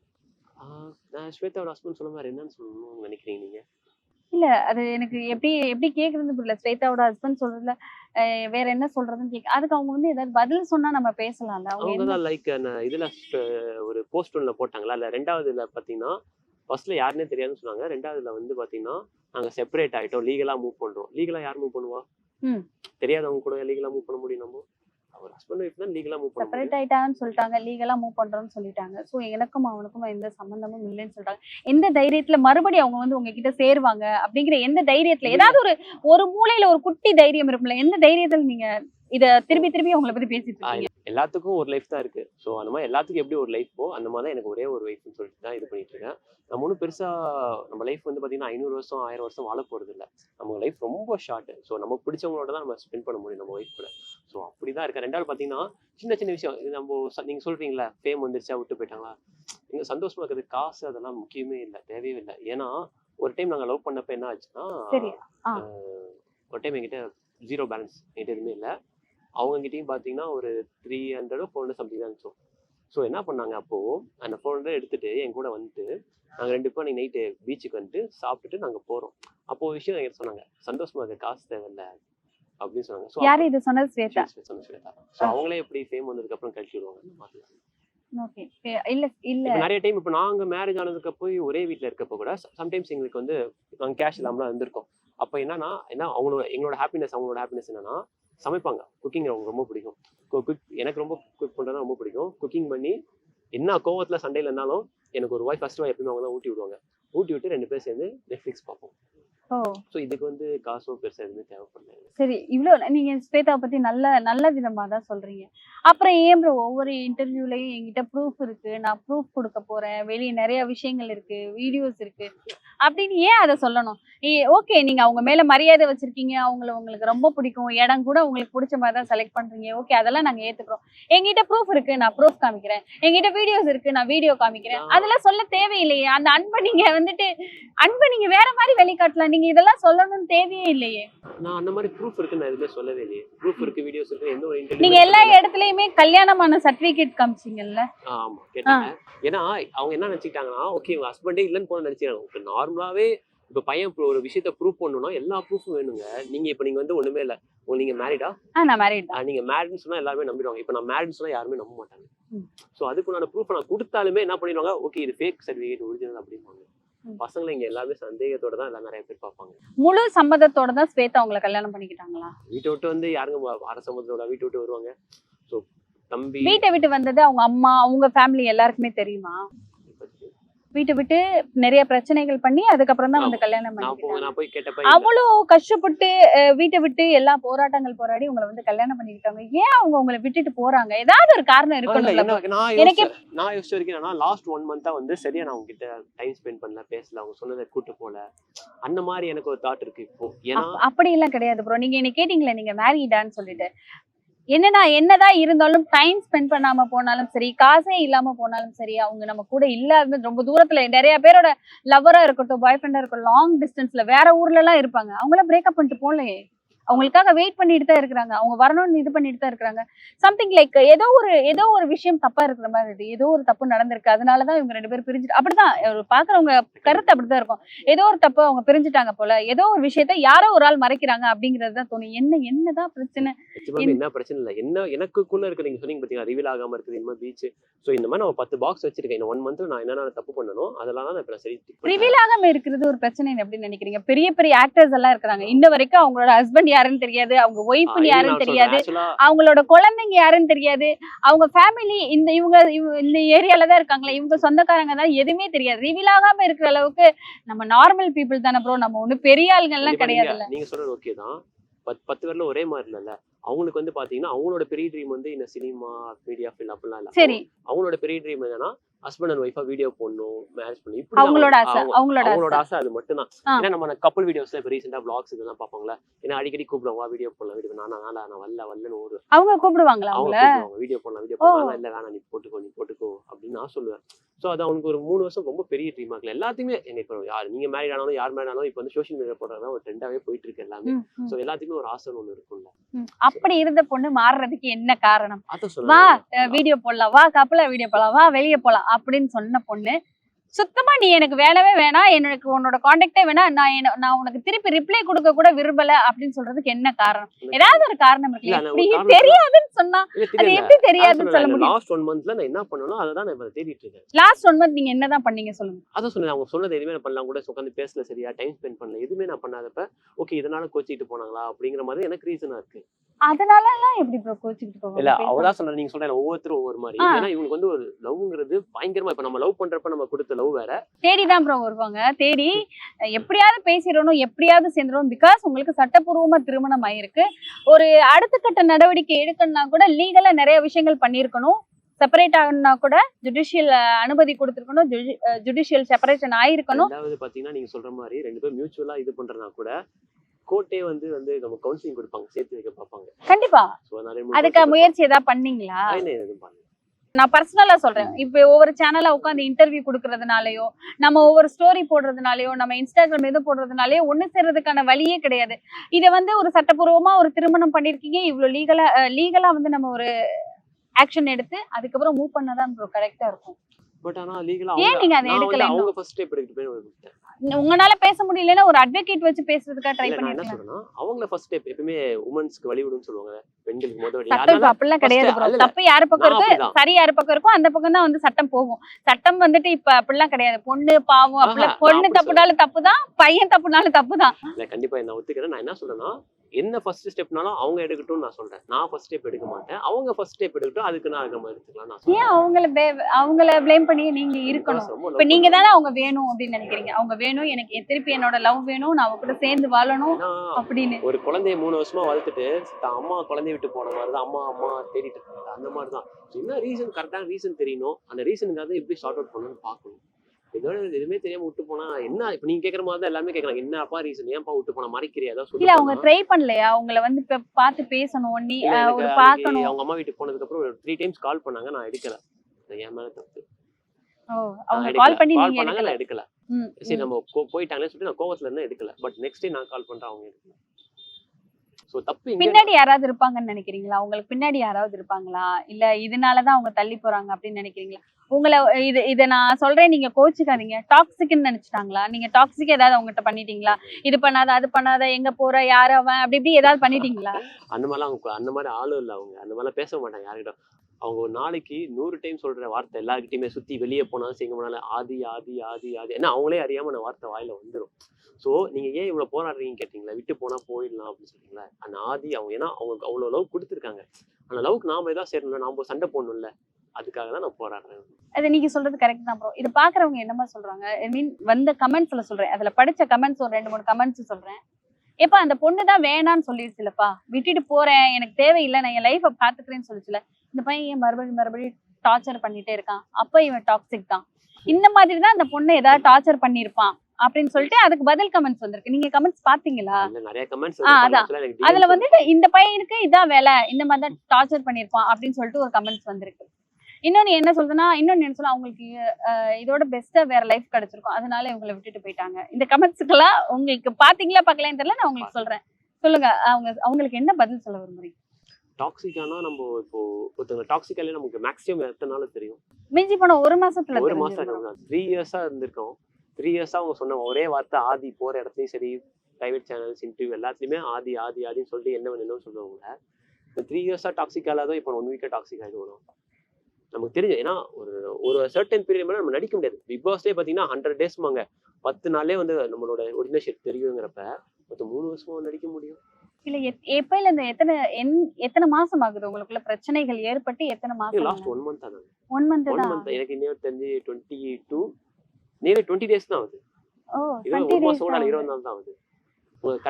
[SPEAKER 2] நான் ஸ்வேதாவோட ஹஸ்பண்ட் சொல்ல மாதிரி என்னன்னு சொல்லணும்னு நினைக்கிறீங்க நீங்க?
[SPEAKER 1] இல்ல அது எனக்கு எப்படி எப்படி கேக்குறதுன்னு புரியல. ஸ்வேதாவோட ஹஸ்பண்ட் சொல்றதுல அஹ் வேற என்ன சொல்றதுன்னு கேட்க அதுக்கு அவங்க வந்து ஏதாவது பதில் சொன்னா நம்ம பேசலாம்ல. அவங்க
[SPEAKER 2] அவங்க
[SPEAKER 1] என்ன
[SPEAKER 2] தான் லைக் இதுல ஒரு போஸ்ட் ஒன்ல போட்டாங்களா? இல்ல ரெண்டாவதுல பாத்தீங்கன்னா ஃபர்ஸ்ட்ல யாருன்னே தெரியாதுன்னு சொன்னாங்க. ரெண்டாவதுல வந்து பாத்தீங்கன்னா நாங்க செப்பரேட் ஆயிட்டோம். லீகலா மூவ் பண்றோம். லீகலா யார் மூவ் பண்ணுவா?
[SPEAKER 1] ம்.
[SPEAKER 2] தெரியாதவங்க கூட லீகலா மூவ் பண்ண முடியும் நம்ம. அவர் ஹஸ்பண்ட் ஒய்ஃப் தான் லீகலா மூவ்
[SPEAKER 1] செப்பரேட் ஆயிட்டாங்கன்னு சொல்லிட்டாங்க லீகலா மூவ் பண்றோம்னு சொல்லிட்டாங்க. சோ எனக்கும் அவனுக்கும் எந்த சம்பந்தமும் இல்லைன்னு சொல்லிட்டாங்க எந்த தைரியத்துல மறுபடியும் அவங்க வந்து உங்ககிட்ட சேருவாங்க அப்படிங்கிற எந்த தைரியத்துல? ஏதாவது ஒரு ஒரு மூலையில ஒரு குட்டி தைரியம் இருக்கும்ல எந்த தைரியத்துல நீங்க இத திருப்பி திருப்பி அவங்கள பத்தி பேசிட்டு இருக்கீங்க.
[SPEAKER 2] எல்லாத்துக்கும் ஒரு லைஃப் தான் இருக்கு. ஸோ அந்த மாதிரி எல்லாத்துக்கும் எப்படி ஒரு லைஃபோ அந்த மாதிரி தான் எனக்கு ஒரே ஒரு லைஃப்னு சொல்லிட்டு தான் இது பண்ணிட்டு இருக்கேன். நம்ம ஒன்றும் பெருசா நம்ம லைஃப் வந்து பார்த்தீங்கன்னா ஐநூறு வருஷம் ஆயிரம் வருஷம் வாழ போறது இல்ல. நம்ம லைஃப் ரொம்ப ஷார்ட் ஸோ நமக்கு பிடிச்சவங்களோட தான் நம்ம ஸ்பெண்ட் பண்ண முடியும் நம்ம ஒய்ஃப் கூட. ஸோ அப்படி தான் இருக்கு ரெண்டாவது பார்த்தீங்கன்னா சின்ன சின்ன விஷயம். இது நம்ம நீங்க சொல்றீங்களா ஃபேம் வந்துருச்சா விட்டு போயிட்டாங்களா? நீங்க சந்தோஷமா இருக்கிறது காசு அதெல்லாம் முக்கியமே இல்லை தேவையே இல்லை. ஏன்னா ஒரு டைம் நாங்கள் லவ் பண்ணப்ப என்ன ஆச்சுன்னா ஒரு டைம் என்கிட்ட ஜீரோ பேலன்ஸ் என்கிட்ட எதுவுமே இல்லை. அவங்ககிட்டயும் பார்த்தீங்கன்னா ஒரு த்ரீ ஹண்ட்ரடோ ஃபோர் ஹண்ட்ரட் சம்திங் தான் இருந்துச்சோம் ஸோ என்ன பண்ணாங்க அப்போ அந்த ஃபோர் ஹண்ட்ரட் எடுத்துட்டு என் கூட வந்துட்டு நாங்கள் ரெண்டு பேரும் அன்னைக்கு நைட்டு பீச்சுக்கு வந்துட்டு சாப்பிட்டுட்டு நாங்கள் போகிறோம் அப்போ விஷயம் என்கிட்ட சொன்னாங்க சந்தோஷமா இருக்க காசு தேவையில்ல அப்படின்னு சொன்னாங்க. ஸோ
[SPEAKER 1] யாரு இது சொன்னது? ஸ்வேதா?
[SPEAKER 2] ஸோ அவங்களே எப்படி ஃபேம் வந்ததுக்கு அப்புறம் கழிச்சு விடுவாங்க அந்த மாதிரி.
[SPEAKER 1] ஓகே. இல்ல இல்ல.
[SPEAKER 2] நிறைய டைம் இப்போ நாங்க மேரேஜ் ஆனதுக்கு போய் ஒரே வீட்ல இருக்கப்போ கூட சம்டைம்ஸ் எங்களுக்கு வந்து நாங்க கேஷ் இல்லாமலாம் இருந்திருக்கோம். அப்போ என்னன்னா என்ன அவங்களோட எங்களோட ஹாப்பினஸ் அவங்களோட ஹாப்பினஸ் என்னன்னா சமைப்பாங்க. குக்கிங் அவங்க ரொம்ப பிடிக்கும். குக் எனக்கு ரொம்ப குக் பண்ணுறதுனா ரொம்ப பிடிக்கும். குக்கிங் பண்ணி என்ன கோவத்தில் சண்டையில் இருந்தாலும் எனக்கு ஒரு வாய் ஃபஸ்ட் வாய் எப்பயுமே அவங்க தான் ஊட்டி விடுவாங்க. ஊட்டி விட்டு ரெண்டு பேர் சேர்ந்து நெட்ஃப்ளிக்ஸ் பார்ப்போம். ஸோ இதுக்கு வந்து காசோ பெருசா எதுவுமே தேவைப்படல.
[SPEAKER 1] சரி இவ்வளவு நீங்க ஸ்வேதாவை பத்தி நல்ல நல்ல விதமா தான் சொல்றீங்க. அப்புறம் ஏன் ப்ரோ ஒவ்வொரு இன்டர்வியூலயும் என்கிட்ட ப்ரூஃப் இருக்கு நான் ப்ரூஃப் கொடுக்க போறேன் வெளியே நிறைய விஷயங்கள் இருக்கு வீடியோஸ் இருக்கு அப்படின்னு ஏன் அதை சொல்லணும்? ஓகே நீங்க அவங்க மேல மரியாதை வச்சிருக்கீங்க அவங்கள உங்களுக்கு ரொம்ப பிடிக்கும் இடம் கூட உங்களுக்கு பிடிச்ச மாதிரி தான் செலக்ட் பண்றீங்க. ஓகே அதெல்லாம் நாங்க ஏத்துக்கிறோம். என்கிட்ட ப்ரூஃப் இருக்கு நான் ப்ரூஃப் காமிக்கிறேன். என்கிட்ட வீடியோஸ் இருக்கு நான் வீடியோ காமிக்கிறேன். அதெல்லாம் சொல்ல தேவையில்லையே. அந்த அன்பை நீங்க வந்துட்டு அன்பை நீங்க வேற மாதிரி வெளிக்காட்டலாம். நீங்க இதெல்லாம் சொல்லணும்னு தேவையே இல்லையே.
[SPEAKER 2] நான் அந்த மாதிரி ப்ரூஃப் இருக்குன்னு நான் எதுவுமே சொல்லவே இல்லையே. ப்ரூஃப் இருக்கு வீடியோஸ் இருக்கு எந்த ஒரு
[SPEAKER 1] நீங்க எல்லா இடத்துலயுமே கல்யாணமான சர்டிபிகேட் காமிச்சீங்கல்ல?
[SPEAKER 2] ஆமா கேட்டாங்க ஏன்னா அவங்க என்ன நினைச்சுக்கிட்டாங்கன்னா ஓகே உங்க ஹஸ்பண்டே இல்லைன்னு போன நினைச்சுக்காங்க நார்மலாவே இப்ப பையன் ஒரு விஷயத்த ப்ரூவ் பண்ணணும்னா எல்லா ப்ரூஃபும் வேணுங்க. நீங்க இப்ப நீங்க வந்து ஒண்ணுமே இல்ல. நீங்க மேரிடா
[SPEAKER 1] நான் மேரிட்
[SPEAKER 2] நீங்க மேரிட்னு சொன்னா எல்லாருமே நம்பிடுவாங்க. இப்ப நான் மேரிட் சொன்னா யாருமே நம்ப மாட்டாங்க. சோ அதுக்குண்டான ப்ரூஃப் நான் கொடுத்தாலுமே என்ன பண்ணிடுவாங்க? ஓகே இது ஃபேக் சர்டிஃபிகேட் ஒரிஜினல் அப்படிம்பாங்க. பசங்களை இங்க எல்லாமே சந்தேகத்தோட தான் எல்லாம் நிறைய பேர் பார்ப்பாங்க.
[SPEAKER 1] முழு சம்மதத்தோட தான் ஸ்வேதா உங்களை கல்யாணம் பண்ணிக்கிட்டாங்களா?
[SPEAKER 2] வீட்டை விட்டு வந்து யாருங்க வார சமுத்திரோட வீட்டை விட்டு வருவாங்க? சோ தம்பி
[SPEAKER 1] வீட்டை விட்டு வந்தது அவங்க அம்மா அவங்க ஃபேமிலி எல்லாருக்குமே தெரியுமா? வீட்டை விட்டு நிறைய பிரச்சனைகள் பண்ணி அதுக்கப்புறம் தான் வந்து. கல்யாணம் பண்ணிக்கிட்டாங்க. அவ்வளோ கஷ்டப்பட்டு வீட்டை விட்டு எல்லா போராட்டங்கள் போராடி உங்களை வந்து கல்யாணம் பண்ணிக்கிட்டாங்க. ஏன் அவங்க உங்களை விட்டுட்டு போறாங்க? ஏதாவது ஒரு காரணம்
[SPEAKER 2] நான்
[SPEAKER 1] எனக்கே-
[SPEAKER 2] நான் யோசிச்ச வரைக்கும் லாஸ்ட் ஒன் மந்தா வந்து சரியா நான் உங்ககிட்ட டைம் ஸ்பெண்ட் பண்ணல பேசல அவங்க சொன்னதை கூட்டு போல. அந்த மாதிரி எனக்கு ஒரு தாட் இருக்கு இப்போ. ஏன்னா
[SPEAKER 1] அப்படி எல்லாம் கிடையாது ப்ரோ நீங்க என்ன கேட்டீங்களே நீங்க மேரிடான்னு சொல்லிட்டு. என்னடா என்னதான் இருந்தாலும் டைம் ஸ்பெண்ட் பண்ணாம போனாலும் சரி காசே இல்லாம போனாலும் சரி அவங்க நம்ம கூட இல்லாத ரொம்ப தூரத்துல நிறைய பேரோட லவ்வரா இருக்கட்டும் பாய் ஃப்ரெண்டா இருக்கட்டும் லாங் டிஸ்டன்ஸ்ல வேற ஊர்ல எல்லாம் இருப்பாங்க. அவங்களாம் பிரேக்கப் பண்ணிட்டு போகலையே. அவங்களுக்காக வெயிட் பண்ணிட்டு தான் இருக்கிறாங்க. அவங்க வரணும்னு இது பண்ணிட்டு தான் இருக்கிறாங்க. சம்திங் லைக் ஏதோ ஒரு ஏதோ ஒரு விஷயம் தப்பா இருக்கிற மாதிரி இருக்கு. ஏதோ ஒரு தப்பு நடந்திருக்கு. அதனாலதான் இவங்க ரெண்டு பேரும் பிரிஞ்சுட்டு அப்படிதான். பாக்குறவங்க கருத்து அப்படிதான் இருக்கும். ஏதோ ஒரு தப்பு அவங்க பிரிஞ்சுட்டாங்க போல ஏதோ ஒரு விஷயத்த யாரோ ஒரு ஆள் மறைக்கிறாங்க அப்படிங்கிறது தான் தோணும். என்ன என்னதான் பிரச்சனை?
[SPEAKER 2] என்ன பிரச்சனை இல்லை. என்ன எனக்குள்ள இருக்க நீங்க சொன்னீங்க பாத்தீங்களா ரிவீல் ஆகாம இருக்குது இந்த மாதிரி பீச் ஸோ இந்த மாதிரி நான் பத்து பாக்ஸ் வச்சிருக்கேன். இந்த ஒன் மந்த்ல நான் என்னென்ன தப்பு பண்ணணும் அதெல்லாம் நான் இப்ப சரி.
[SPEAKER 1] ரிவீல் ஆகாம இருக்கிறது ஒரு பிரச்சனை அப்படின்னு நினைக்கிறீங்க? பெரிய பெரிய ஆக்டர்ஸ் எல்லாம் இருக்கிறாங்க. இன்ன வரைக்கும் அவங்களோட ஹஸ்பண்ட் யாருன்னு தெரியாது அவங்க ஒய்ஃப்னு யாருன்னு தெரியாது அவங்களோட குழந்தைங்க யாருன்னு தெரியாது அவங்க ஃபேமிலி இந்த இவங்க இவ- இந்த ஏரியால தான் இருக்காங்களா இவங்க சொந்தக்காரங்க தான் எதுவுமே தெரியாது. ரிவீல் ஆகாம இருக்கிற அளவுக்கு நம்ம நார்மல் பீப்புள் தானே ப்ரோ நம்ம ஒண்ணு பெரிய ஆளுங்கள்லாம் கிடையாதுல்ல.
[SPEAKER 2] நீங்க- சொல்றது ஓகே தான். பத் பத்து பேர்ல ஒரே மாதிரி இல்லைல்ல. அவங்களுக்கு வந்து பாத்தீங்கன்னா அவங்களோட பெரிய ட்ரீம் வந்து இந்த சினிமா மீடியா ஃபீல்ட் அப்படிலாம் இல்ல. அவங்களோட பெரிய ட்ரீம் என்னன்னா ஹஸ்பண்ட் அண்ட் ஒய்ஃபா வீடியோ போடணும் மேரேஜ் பண்ணணும். இப்படி
[SPEAKER 1] அவங்களோட ஆசை அவங்களோட
[SPEAKER 2] அவங்களோட
[SPEAKER 1] ஆசை
[SPEAKER 2] அது மட்டும்தான்.
[SPEAKER 1] ஆ.
[SPEAKER 2] ஏன்னா நம்ம கப்பல் வீடியோஸ்ல இப்போ ரீசெண்டா vlogs இதெல்லாம் பார்ப்பாங்களா ஏன்னா அடிக்கடி கூப்பிடுவாங்க வா வீடியோ போடலாம் வீடியோ நான் நானா நான் வரல வரலன்னு ஒரு
[SPEAKER 1] அவங்க கூப்பிடுவாங்களா
[SPEAKER 2] அவங்க
[SPEAKER 1] அவங்கள?
[SPEAKER 2] கூப்பிடுவாங்க வீடியோ போடலாம் வீடியோ. போடலாம். இல்ல வேணாம் நீ போட்டுக்கோ நீ போட்டுக்கோ. அப்படின்னு நான் சொல்லுவேன். ஸோ அது அவனுக்கு ஒரு மூணு வருஷம் ரொம்ப பெரிய ட்ரீம் ஆகல. எல்லாத்தையுமே என்ன இப்போ யார் நீங்க மேரிட் ஆனாலும் யார் மேரிட் ஆனாலும் இப்போ வந்து சோஷியல் மீடியா போடுறதா ஒரு ட்ரெண்டாவே போயிட்டு இருக்கு எல்லாமே. ஸோ எல்லாத்துக்குமே ஒரு ஆசை ஒன்று இருக்கும்ல.
[SPEAKER 1] அப்படி இருந்த பொண்ணு மாறுறதுக்கு என்ன காரணம்? வா வீடியோ போடலாம். வா கப்பல வீடியோ போடலாம். வா வெளியே போலாம். அப்படின்னு சொன்ன பொண்ணு சுத்தமா நீ எனக்கு வேணவே வேணாம் எனக்கு உன்னோட காண்டாக்டே வேணாம் நான் நான் உனக்கு திருப்பி ரிப்ளை கொடுக்க கூட விரும்பல அப்படின்னு சொல்றதுக்கு என்ன காரணம்? ஏதாவது ஒரு காரணம்
[SPEAKER 2] இல்ல, காரணம்
[SPEAKER 1] தெரியாதுன்னு சொன்னா
[SPEAKER 2] இல்ல,
[SPEAKER 1] அது. எப்படி தெரியாதுன்னு சொல்ல முடியும்?
[SPEAKER 2] லாஸ்ட் ஒன் மந்த்ல நான் என்ன பண்ணணும் அதை தான் நான் தேடிட்டு இருக்கேன்.
[SPEAKER 1] லாஸ்ட் ஒன் மந்த் நீங்க என்னதான் பண்ணீங்க சொல்லுங்க.
[SPEAKER 2] அதான் சொன்னேன். அவங்க சொன்னது எதுவுமே நான் பண்ணலாம் கூட உட்காந்து பேசல சரியா டைம் ஸ்பெண்ட் பண்ணல. எதுவுமே நான் பண்ணாதப்ப ஓகே இதனால கோச்சிட்டு போனாங்களா அப்படிங்கிற மாதிரி எனக்கு ரீசனா இருக்கு.
[SPEAKER 1] அதனால எல்லாம் எப்படி ப்ரோ கோச்சுக்கிட்டு
[SPEAKER 2] இல்ல
[SPEAKER 1] போவாங்க
[SPEAKER 2] அவதான் சொன்ன நீங்க சொல்ற ஒவ்வொருத்தரும் ஒவ்வொரு மாதிரி. ஏன்னா இவங்களுக்கு வந்து ஒரு லவ்ங்கிறது பயங்கரமா இப்ப நம்ம லவ் பண்றப்ப நம்ம கொடுத்த லவ் வேற.
[SPEAKER 1] தேடிதான் ப்ரோ வருவாங்க. தேடி எப்படியாவது பேசிடணும் எப்படியாவது சேர்ந்துடணும். பிகாஸ் உங்களுக்கு சட்டப்பூர்வமா திருமணம் ஆயிருக்கு. ஒரு அடுத்த கட்ட நடவடிக்கை எடுக்கணும்னா கூட லீகலா நிறைய விஷயங்கள் பண்ணியிருக்கணும். செப்பரேட் ஆகணும்னா கூட ஜுடிஷியல் அனுமதி கொடுத்துருக்கணும். ஜுடிஷியல் செப்பரேஷன் ஆயிருக்கணும்.
[SPEAKER 2] பாத்தீங்கன்னா நீங்க சொல்ற மாதிரி ரெண்டு பேரும் மியூச்சுவலா இது பண்றதுனா கூட கோர்ட்டே வந்து வந்து நம்ம கவுன்சிலிங் கொடுப்பாங்க. சேர்த்து வைக்க பார்ப்பாங்க.
[SPEAKER 1] கண்டிப்பா. அதுக்கு முயற்சி ஏதாவது பண்ணீங்களா?
[SPEAKER 2] எதுவும் பண்ணல.
[SPEAKER 1] நான் பர்சனலா சொல்றேன். இப்போ ஒவ்வொரு சேனல்ல உட்காந்து இன்டர்வியூ கொடுக்கறதுனாலயோ நம்ம ஒவ்வொரு ஸ்டோரி போடுறதுனாலயோ நம்ம இன்ஸ்டாகிராம் எது போடுறதுனாலயோ ஒண்ணு சேர்றதுக்கான வழியே கிடையாது. இதை வந்து ஒரு சட்டப்பூர்வமா ஒரு திருமணம் பண்ணிருக்கீங்க இவ்வளவு லீகலா லீகலா வந்து நம்ம ஒரு ஆக்ஷன் எடுத்து அதுக்கப்புறம் மூவ் பண்ணாதான் கரெக்டா இருக்கும்.
[SPEAKER 2] பட் ஆனா லீகலா
[SPEAKER 1] ஏன் நீங்க அதை எடுக்கல
[SPEAKER 2] அவங்க ஃபர்ஸ்ட் ஸ்டெப் எடுத்துட்டு போய்
[SPEAKER 1] உங்களால பேச முடியலன்னா ஒரு அட்வொகேட் வச்சு பேசுறதுக்காக ட்ரை
[SPEAKER 2] என்ன சொல்றேன்னா அவங்கள ஃபர்ஸ்ட் ஸ்டெப் எப்பவுமே உமன்ஸ்க்கு வழி விடுன்னு சொல்லுவாங்க பெண்களுக்கு முத வழி
[SPEAKER 1] சட்டம் அப்படிலாம் கிடையாது தப்பு யாரு பக்கம் இருக்கு. சரி யாரு பக்கம் இருக்கும் அந்த பக்கம் தான் வந்து சட்டம் போகும். சட்டம் வந்துட்டு இப்ப அப்படிலாம் கிடையாது. பொண்ணு பாவம் அப்படிலாம். பொண்ணு தப்புனாலும் தப்புதான் பையன் தப்புனாலும் தப்புதான்.
[SPEAKER 2] இல்ல கண்டிப்பா நான் ஒத்துக்கிறேன். நான் என்ன சொல்றேன்னா என்ன ஃபர்ஸ்ட் ஸ்டெப்னாலும் அவங்க எடுக்கட்டும் நான் சொல்றேன். நான் ஃபர்ஸ்ட் ஸ்டெப் எடுக்க மாட்டேன். அவங்க ஃபர்ஸ்ட் ஸ்டெப் எடுக்கட்டும். அதுக்கு நான் நம்ம எடுத்துக்கலாம் நான்
[SPEAKER 1] ஏன் அவங்கள அவங்கள ப்ளேம் பண்ணி நீங்க இருக்கணும்? இப்ப நீங்க. தானே அவங்க வேணும் அப்படின்னு நினைக்கிறீங்க. அவங்க வேணும் எனக்கு திருப்பி என்னோட லவ் வேணும் நான் அவங்க கூட சேர்ந்து வாழணும் அப்படின்னு.
[SPEAKER 2] ஒரு குழந்தைய மூணு வருஷமா வளர்த்துட்டு தான் அம்மா குழந்தைய விட்டு போன மாதிரி தான் அம்மா அம்மா தேடிட்டு இருக்காங்க. அந்த மாதிரி தான். என்ன ரீசன் கரெக்டான ரீசன் தெரியணும். அந்த ரீசனுக்காக எப்படி ஷார்ட் அவுட் பண்ணணும்னு பார்க்கணும். இதோட எதுவுமே தெரியாம விட்டு போனா என்ன? இப்ப நீங்க கேக்குற மாதிரி தான் எல்லாமே கேக்குறாங்க. என்ன அப்பா ரீசன் ஏன்ப்பா விட்டு போனா? மறைக்கிறியா? ஏதாவது
[SPEAKER 1] இல்ல அவங்க ட்ரை பண்ணலையா? அவங்கள வந்து பார்த்து பேசணும். நீ ஒரு பார்க்கணும்.
[SPEAKER 2] அவங்க அம்மா வீட்டுக்கு போனதுக்கு அப்புறம் ஒரு த்ரீ டைம்ஸ் கால் பண்ணாங்க. நான் எடுக்கல. என் மேல தப்பு.
[SPEAKER 1] அவங்க. கால் பண்ணி நீங்க எடுக்கல.
[SPEAKER 2] எடுக்கல. சரி. நம்ம போயிட்டாங்களே சொல்லிட்டு நான் கோவத்துல இருந்து எடுக்கல. பட் நெக்ஸ்ட் டே நான் கால் பண்றேன் அவங்க எடுக்கல. சோ தப்பு
[SPEAKER 1] பின்னாடி யாராவது இருப்பாங்கன்னு நினைக்கிறீங்களா? உங்களுக்கு பின்னாடி யாராவது இருப்பாங்களா? இல்ல இதனாலதான் அவங்க தள்ளி போறாங்க அப்படின்னு நினைக்கிறீங்களா? உங்களை இது இதை நான் சொல்றேன் நீங்க கோச்சுக்காதீங்க. டாக்ஸிக்னு நினைச்சிட்டாங்களா? நீங்க டாக்ஸிக் ஏதாவது அவங்ககிட்ட பண்ணிட்டீங்களா? இது பண்ணாத அது பண்ணாத எங்க போற யாரு அவன்? அப்படி இப்படி ஏதாவது பண்ணிட்டீங்களா?
[SPEAKER 2] அந்த மாதிரிலாம் அவங்க அந்த மாதிரி ஆளும் இல்ல அவங்க. அந்த மாதிரிலாம் பேச மாட்டாங்க யார்கிட்ட அவங்க ஒரு நாளைக்கு நூறு டைம் சொல்ற வார்த்தை எல்லாருக்கிட்டையுமே சுத்தி வெளியே போனாலும் செய்ய போனாலும் ஆதி ஆதி ஆதி ஆதி ஏன்னா அவங்களே அறியாம அந்த வார்த்தை வாயில வந்துடும் சோ நீங்க ஏன் இவ்வளவு போராடுறீங்கன்னு கேட்டீங்களா? விட்டு போனா போயிடலாம் அப்படின்னு சொல்றீங்களா? அந்த ஆதி அவங்க ஏன்னா அவங்க அவ்வளவு லவ் கொடுத்துருக்காங்க. அந்த லவ்க்கு நாம ஏதாவது சேரணும்ல நாம சண்டை போடணும்ல. அதுக்காக தான் நான் போராடுறேன்.
[SPEAKER 1] அது நீங்க சொல்றது கரெக்ட் தான் ப்ரோ இது பாக்குறவங்க என்னமா சொல்றாங்க? ஐ மீன் வந்த கமெண்ட்ஸ்ல சொல்றேன். அதுல படிச்ச கமெண்ட்ஸ் ஒரு ரெண்டு மூணு கமெண்ட்ஸ் சொல்றேன். ஏப்பா அந்த பொண்ணு தான் வேணான்னு சொல்லிடுச்சுலப்பா விட்டுட்டு போறேன் எனக்கு தேவையில்லை நான் என் லைஃபை பாத்துக்கிறேன்னு சொல்லிச்சுல. இந்த பையன் ஏன் மறுபடியும் மறுபடியும் டார்ச்சர் பண்ணிட்டே இருக்கான்? அப்ப இவன் டாக்ஸிக் தான். இந்த மாதிரி தான் அந்த பொண்ணை ஏதாவது டார்ச்சர் பண்ணிருப்பான் அப்படின்னு சொல்லிட்டு அதுக்கு பதில் கமெண்ட்ஸ் வந்திருக்கு. நீங்க கமெண்ட்ஸ் பாத்தீங்களா அதான். அதுல வந்துட்டு இந்த பையனுக்கு இதான் வேலை. இந்த மாதிரி தான் டார்ச்சர் பண்ணிருப்பான் அப்படின்னு சொல்லிட்டு ஒரு கமெண்ட்ஸ் வந்திருக்கு. இன்னொன்னு என்ன சொல்றதுன்னா இன்னொன்னு என்ன சொல்ல அவங்களுக்கு இதோட பெஸ்டா வேற லைஃப் கிடைச்சிருக்கும். அதனால இவங்களை விட்டுட்டு போயிட்டாங்க. இந்த கமெண்ட்ஸுக்கெல்லாம் உங்களுக்கு பாத்தீங்களா பார்க்கலான்னு தெரியல நான் உங்களுக்கு சொல்றேன். சொல்லுங்க அவங்க அவங்களுக்கு என்ன பதில் சொல்ல விரும்புறீங்க?
[SPEAKER 2] டாக்ஸிக்கானா நம்ம இப்போ ஒருத்தவங்க டாக்ஸிக்காலே நமக்கு மேக்ஸிமம் எத்தனை நாள் தெரியும்.
[SPEAKER 1] மிஞ்சி போன ஒரு மாசத்துல
[SPEAKER 2] ஒரு. மாசம் த்ரீ இயர்ஸா இருந்திருக்கோம். த்ரீ இயர்ஸா அவங்க சொன்ன ஒரே வார்த்தை ஆதி போற இடத்துலயும் சரி பிரைவேட் சேனல்ஸ் இன்டர்வியூ எல்லாத்துலயுமே ஆதி ஆதி ஆதின்னு சொல்லிட்டு என்ன வேணும் சொல்லுவாங்க. த்ரீ இயர்ஸா டாக்ஸிக் ஆகாதான் இப்போ ஒன் வீக்கா டாக்ஸிக் ஆகிடுவோம் நமக்கு தெரியும். ஏன்னா ஒரு ஒரு சர்டன் பீரியட் மேலே நம்ம நடிக்க முடியாது. பிக் பாஸ்லேயே பார்த்தீங்கன்னா ஹண்ட்ரட் டேஸ்மாங்க பத்து நாள்லயே வந்து நம்மளோட ஒரிஜினல் தெரியுங்கிறப்ப மொத்தம் மூணு வருஷமா நடிக்க முடியும்.
[SPEAKER 1] இல்ல எத்- எப்பயில இந்த எத்தனை என்- எத்தனை மாசம் ஆகுது உங்களுக்குள்ள? பிரச்சனைகள் ஏற்பட்டு எத்தனை மாசம்
[SPEAKER 2] லாஸ்ட் ஒன் மந்த் தான்
[SPEAKER 1] ஒன் மந்த்
[SPEAKER 2] ஒன் மந்த் எனக்கு இன்னும் தெரிஞ்சு டுவெண்ட்டி டூ நேரே டுவெண்ட்டி டேஸ் தான் ஆகுது.
[SPEAKER 1] ஓ
[SPEAKER 2] இருபது
[SPEAKER 1] 20
[SPEAKER 2] ஒரு
[SPEAKER 1] days
[SPEAKER 2] மாசம் கூட
[SPEAKER 1] தான்
[SPEAKER 2] இருபது
[SPEAKER 1] ஆகுது.
[SPEAKER 2] நாள் தான் ஆகுது.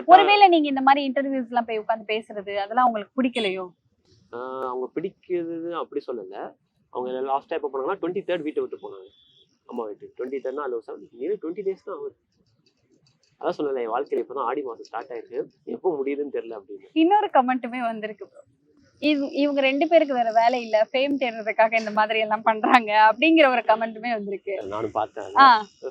[SPEAKER 1] ஒருவேளை நீங்க இந்த மாதிரி இன்டர்வியூஸ் எல்லாம் போய் உட்கார்ந்து பேசுறது அதெல்லாம் உங்களுக்கு பிடிக்கலையோ?
[SPEAKER 2] அவங்க பிடிக்கிறது அப்படி சொல்லல. அவங்க லாஸ்ட் எப்போ போனாங்கன்னா டுவெண்ட்டி தேர்ட் வீட்டை விட்டு போனாங்க. அம்மா வீட்டு டுவெண்ட்டி தேர்ட்னா அது செவன் நியர் டுவெண்ட்டி டேஸ் தான் ஆகுது. அதான் சொல்லல என் வாழ்க்கையில இப்பதான் ஆடி மாசம் ஸ்டார்ட் ஆயிருக்கு. எப்போ முடியுதுன்னு தெரியல அப்படின்னு.
[SPEAKER 1] இன்னொரு கமெண்ட்டுமே வந்திருக்கு. இவங்க ரெண்டு பேருக்கு வேற வேலை இல்ல. ஃபேம் தேடுறதுக்காக இந்த மாதிரி எல்லாம் பண்றாங்க அப்படிங்கிற ஒரு கமெண்ட்டுமே வந்திருக்கு.
[SPEAKER 2] நானும் பார்த்தேன்.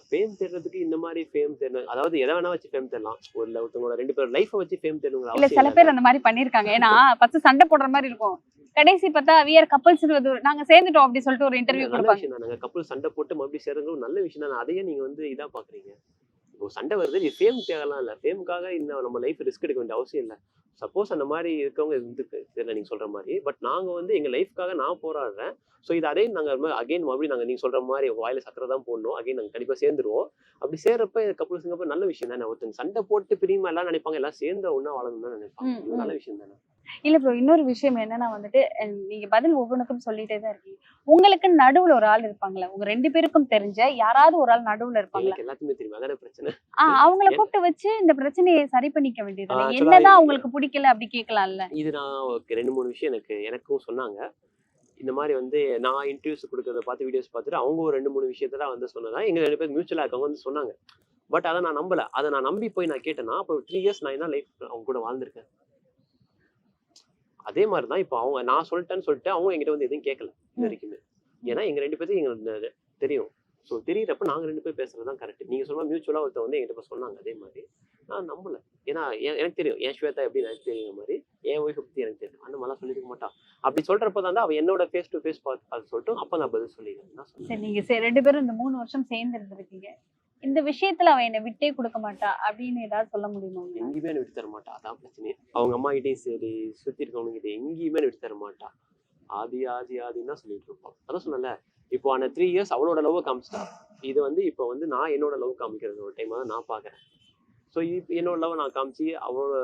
[SPEAKER 2] ஃபேம் தேடுறதுக்கு இந்த மாதிரி ஃபேம் தேடணும் அதாவது எதை வேணா வச்சு ஃபேம் தேடலாம். ஒரு ஒருத்தவங்களோட ரெண்டு பேர் லைஃபை வச்சு ஃபேம் தேடணுங்கிற
[SPEAKER 1] இல்ல சில. பேர் அந்த மாதிரி பண்ணிருக்காங்க. ஏன்னா ஃபர்ஸ்ட் சண்டை போடுற மாதிரி இருக்கும். கடைசி பார்த்தா வியர் கப்பல்ஸ் நாங்க சேர்ந்துட்டோம் அப்படி சொல்லிட்டு ஒரு இன்டர்வியூ கொடுப்பாங்க.
[SPEAKER 2] தான். கப்பல் சண்டை போட்டு மறுபடியும் சேருங்க நல்ல விஷயம் தான். அதையே நீங்க வந்து இதா பாக்குறீங்க. இப்போ சண்டை வருது இது ஃபேம் தேவைலாம் இல்ல. ஃபேமுக்காக இந்த நம்ம லைஃப் ரிஸ்க் எடுக்க வேண்டிய அவசியம் இல்லை. சப்போஸ் அந்த மாதிரி இருக்கவங்க இருந்துக்கு தெரியல நீங்க சொல்ற மாதிரி. பட் நாங்க வந்து எங்க லைஃப்காக நான் போராடுறேன். ஸோ இது அதே நாங்க அகைன் மறுபடியும் நாங்க நீங்க சொல்ற மாதிரி வாயில சக்கரை தான் போடணும். அகைன் நாங்க கண்டிப்பா சேர்ந்துருவோம். அப்படி சேர்றப்ப கப்பல்ஸுங்கப்ப நல்ல விஷயம் தானே. ஒருத்தங்க சண்டை போட்டு பிரியுமா எல்லாம் நினைப்பாங்க. எல்லாம் சேர்ந்த வாழணும் தான் நினைப்பாங்க. நல்ல. விஷயம் தானே.
[SPEAKER 1] இல்ல ப்ரோ இன்னொரு விஷயம் என்னன்னா வந்துட்டு நீங்க பதில் ஒவ்வொன்றுக்கும் சொல்லிட்டே தான் இருக்கீங்க. உங்களுக்கு நடுவுல ஒரு ஆள் இருப்பாங்களே உங்க ரெண்டு பேருக்கும் தெரிஞ்ச யாராவது ஒரு ஆள் நடுவுல இருப்பாங்களா
[SPEAKER 2] எனக்கு எல்லாத்துக்குமே தெரியும். அதான பிரச்சனை?
[SPEAKER 1] ஆஹ் அவங்கள கூப்பிட்டு வச்சு இந்த பிரச்சனையை சரி பண்ணிக்க வேண்டியது என்னதான் உங்களுக்கு பிடிக்கல அப்படி கேட்கலாம்ல
[SPEAKER 2] இது நான் ரெண்டு மூணு விஷயம் எனக்கு எனக்கும் சொன்னாங்க. இந்த மாதிரி வந்து நான் இன்டர்வியூஸ் கொடுக்கறத பார்த்து வீடியோஸ் பார்த்துட்டு அவங்க ஒரு ரெண்டு மூணு விஷயத்தெல்லாம் வந்து சொன்னதா எங்க ரெண்டு பேருக்கு மியூச்சுவலாக இருக்கவங்க வந்து சொன்னாங்க. பட் அதை நான் நம்பல. அதை நான் நம்பி போய் நான் கேட்டேன்னா அப்போ த்ரீ இயர்ஸ் நான் என்ன லைஃப் அவங்க கூட வாழ்ந்திருக்கேன். அதே மாதிரி தான் இப்போ அவங்க நான் சொல்லிட்டேன்னு சொல்லிட்டு அவங்க என்கிட்ட வந்து எதுவும் கேட்கல இது. வரைக்குமே. ஏன்னா எங்க ரெண்டு பேருக்கு எங்களுக்கு தெரியும். ஸோ தெரியறப்ப நாங்க ரெண்டு பேர் பேசுறது தான் கரெக்ட் நீங்க சொன்ன மியூச்சுவலா ஒருத்தர் வந்து என்கிட்ட இப்ப சொன்னாங்க அதே மாதிரி. நான் நம்பல. ஏன்னா எனக்கு தெரியும். என் ஸ்வேதா எப்படி எனக்கு தெரியுற மாதிரி என் ஒய்ஃப் பத்தி எனக்கு தெரியும். அந்த மாதிரிலாம் சொல்லிருக்க மாட்டான் அப்படி சொல்றப்ப தான் அவ என்னோட ஃபேஸ் டு ஃபேஸ் பார்த்து அது சொல்லிட்டு அப்ப நான் பதில் சொன்னேன்
[SPEAKER 1] சரி நீங்க சரி ரெண்டு பேரும் இந்த மூணு வருஷம் சேர்ந்து இருந்திருக்கீங்க. இந்த விஷயத்துல அவ என்னை விட்டே கொடுக்க மாட்டா அப்படின்னு ஏதாவது சொல்ல முடியுமா?
[SPEAKER 2] எங்கேயுமே என்னை விட்டு தர மாட்டா. அதான் பிரச்சனையே. அவங்க அம்மா கிட்டயும் சரி சுத்தி இருக்கவங்க கிட்ட எங்கேயுமே விட்டு தர மாட்டா. ஆதி ஆதி ஆதின்னு தான் சொல்லிட்டு இருப்பான். அதான் சொன்னல இப்போ ஆன த்ரீ இயர்ஸ் அவளோட லவ் காமிச்சிட்டா. இது வந்து இப்போ வந்து நான் என்னோட லவ் காமிக்கிறது ஒரு டைம் தான் நான் பாக்குறேன் ஸோ இப்போ என்னோட லவ் நான் காமிச்சு அவளோட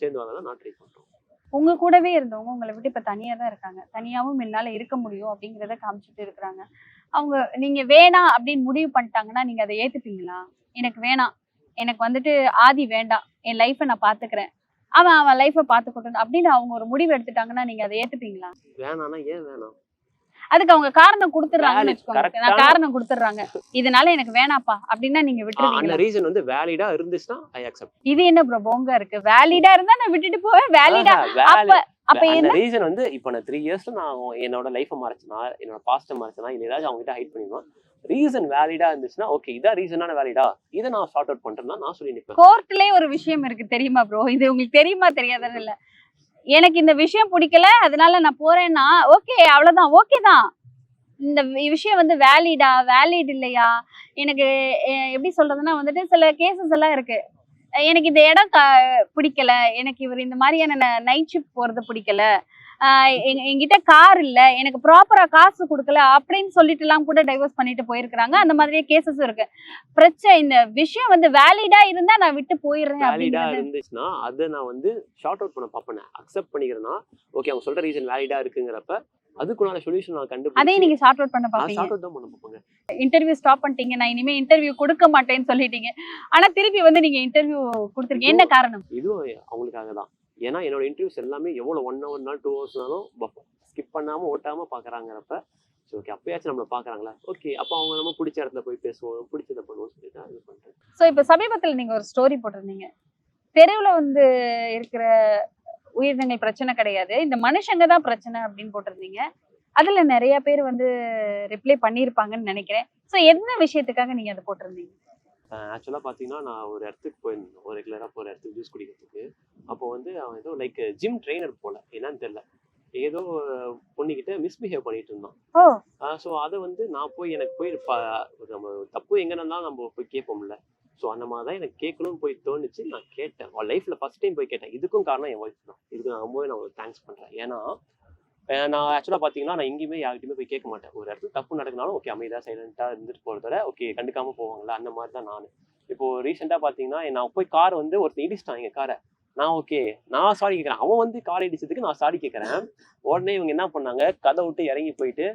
[SPEAKER 2] சேர்ந்து வாங்க நான் ட்ரை பண்றோம்.
[SPEAKER 1] உங்க கூடவே இருந்தவங்க உங்களை விட்டு இப்ப தனியா தான் இருக்காங்க. தனியாவும் என்னால இருக்க முடியும் அப்படிங்கறத காமிச்சிட்டு இருக்கிறாங்க. அவங்க நீங்க வேணாம் அப்படின்னு முடிவு பண்ணிட்டாங்கன்னா நீங்க அதை ஏத்துப்பீங்களா? எனக்கு வேணாம். எனக்கு வந்துட்டு ஆதி வேண்டாம். என் லைஃபை நான் பாத்துக்கிறேன். அவன் அவன் லைஃபை பாத்துக்கட்டும் அப்படின்னு அவங்க ஒரு முடிவு எடுத்துட்டாங்கன்னா நீங்க அதை ஏத்துப்பீங்களா?
[SPEAKER 2] வேணாம்னா ஏன் வேணாம்?
[SPEAKER 1] அதுக்கு அவங்க காரணம் வச்சுக்கோங்க.
[SPEAKER 2] ஆன-
[SPEAKER 1] காரணம் கொடுத்துட்றாங்க. இதனால எனக்கு வேணாப்பா அப்படின்னா நீங்க
[SPEAKER 2] அந்த
[SPEAKER 1] விட்டுருவீங்களா?
[SPEAKER 2] ரீசன் வந்து வேலிடா இருந்துச்சுன்னா ஐ அக்செப்ட்
[SPEAKER 1] இது என்ன ப்ரோ போங்க இருக்கு? வேலிடா இருந்தா நான் விட்டுட்டு போவேன். வேலிடா அப்ப அப்ப என்ன?
[SPEAKER 2] ரீசன் வந்து இப்போ நான் த்ரீ இயர்ஸ்ல நான் என்னோட லைஃப்பை மறைச்சனா என்னோட பாஸ்ட்டை மறைச்சனா இல்லை ஏதாச்சும் அவங்க கிட்ட ஹைட் பண்ணிடுவேன். ரீசன் வேலிடா இருந்துச்சுன்னா ஓகே இதான் ரீசனான வேலிடா இதை நான் சார்ட் அவுட் பண்றேன்னா நான் சொல்லி நிற்பேன்
[SPEAKER 1] கோர்ட்லயே ஒரு விஷயம் இருக்கு தெரியுமா ப்ரோ இது உங்களுக்கு தெரியுமா தெரியாதான்னு இல்ல. எனக்கு இந்த விஷயம் பிடிக்கல அதனால நான் போறேன்னா ஓகே அவ்வளவுதான் ஓகே தான். இந்த விஷயம் வந்து வேலிடா வேலிட் இல்லையா? எனக்கு எப்படி சொல்றதுன்னா வந்துட்டு சில கேசஸ் எல்லாம் இருக்கு. எனக்கு இந்த இடம் க- பிடிக்கல. எனக்கு இவர் இந்த மாதிரியான நைட் ஷிஃப்ட் போறது பிடிக்கல. என்கிட்ட கார் இல்ல எனக்கு ப்ராப்பரா காசு கொடுக்கல அப்படின்னு சொல்லிட்டு எல்லாம் கூட டைவர்ஸ் பண்ணிட்டு போயிருக்கிறாங்க. அந்த மாதிரியே கேசஸும் இருக்கு. பிரச்சனை இந்த விஷயம் வந்து வேலிடா இருந்தா நான் விட்டு போயிடுறேன்
[SPEAKER 2] வேலிடா இருந்துச்சுன்னா அதை நான் வந்து ஷார்ட் அவுட் பண்ண பார்ப்பேன் அக்செப்ட் பண்ணிக்கிறேன்னா ஓகே அவங்க சொல்ற ரீசன் வேலிடா இருக்குங்கிறப்ப அதுக்குள்ளான சொல்யூஷன் நான் கண்டுபிடிச்சு
[SPEAKER 1] அதையும் நீங்க ஷார்ட் அவுட் பண்ண பாப்பீங்க.
[SPEAKER 2] ஷார்ட் அவுட் தான் பண்ண பார்ப்பேங்க
[SPEAKER 1] இன்டர்வியூ ஸ்டாப் பண்ணிட்டீங்க நான் இனிமே இன்டர்வியூ கொடுக்க மாட்டேன்னு சொல்லிட்டீங்க. ஆனா திருப்பி வந்து நீங்க இன்டர்வியூ கொடுத்துருக்கீங்க. என்ன காரணம்?
[SPEAKER 2] இதுவும் அவங்களுக்காக தான் ஏன்னா என்னோட இன்டர்வியூஸ் எல்லாமே எவ்வளோ ஒன் ஹவர்னாலும் டூ ஹவர்ஸ்னாலும் ஸ்கிப் பண்ணாமல் ஓட்டாமல் பார்க்குறாங்கிறப்ப சரி ஓகே அப்பயாச்சும் நம்மளை பார்க்குறாங்களா ஓகே அப்போ அவங்க நம்ம பிடிச்ச இடத்துல போய் பேசுவோம் பிடிச்சதை பண்ணுவோம் சொல்லிட்டு தான் இது பண்ணுறேன்
[SPEAKER 1] ஸோ இப்போ சமீபத்தில் நீங்கள் ஒரு ஸ்டோரி போட்டிருந்தீங்க. தெருவில் வந்து இருக்கிற உயிரினங்கள் பிரச்சனை கிடையாது. இந்த மனுஷங்க தான் பிரச்சனை அப்படின்னு போட்டிருந்தீங்க. அதில் நிறைய பேர் வந்து ரிப்ளை பண்ணியிருப்பாங்கன்னு நினைக்கிறேன். ஸோ என்ன விஷயத்துக்காக நீங்கள் அதை போட்டிருந்தீங்க?
[SPEAKER 2] ஆக்சுவலாக பார்த்தீங்கன்னா நான் ஒரு இடத்துக்கு போயிருந்தேன் ஒரு ரெகுலராக போகிற இடத்துக்கு ஜூஸ் குடிக்கிறதுக்கு. அப்போ வந்து அவன் ஏதோ லைக் ஜிம் ட்ரெயினர் போல. என்னன்னு தெரியல. ஏதோ பொண்ணுகிட்ட மிஸ்பிஹேவ் பண்ணிட்டு இருந்தான் ஸோ அதை வந்து நான் போய் எனக்கு போய் நம்ம தப்பு எங்கே இருந்தாலும் நம்ம போய் கேட்போம்ல. ஸோ அந்த மாதிரி தான் எனக்கு கேட்கணும்னு போய் தோணுச்சு. நான் கேட்டேன். அவள் லைஃப்பில் ஃபர்ஸ்ட் டைம் போய் கேட்டேன். இதுக்கும் காரணம் என் ஒய்ஃப் தான். இதுக்கு நான் ரொம்பவே நான் தேங்க்ஸ் பண்ணுறேன் ஏன்னா நான் ஆக்சுவலாக பார்த்தீங்கன்னா நான் எங்கேயுமே யார்கிட்டயுமே போய் கேட்க மாட்டேன். ஒரு இடத்துல தப்பு நடக்குனாலும் ஓகே அமைதியாக சைலண்ட்டாக இருந்துட்டு போகிறத ஓகே கண்டுக்காம போவாங்களா அந்த மாதிரி தான் நான். இப்போ ரீசெண்டாக பார்த்தீங்கன்னா நான் போய் கார் வந்து ஒருத்தன் இடிச்சிட்டான் எங்கள் காரை நான் ஓகே நான் சாரி கேட்குறேன் அவன் வந்து காரை இடிச்சதுக்கு நான் சாரி கேட்குறேன் உடனே இவங்க என்ன பண்ணாங்க கதை விட்டு இறங்கி போயிட்டு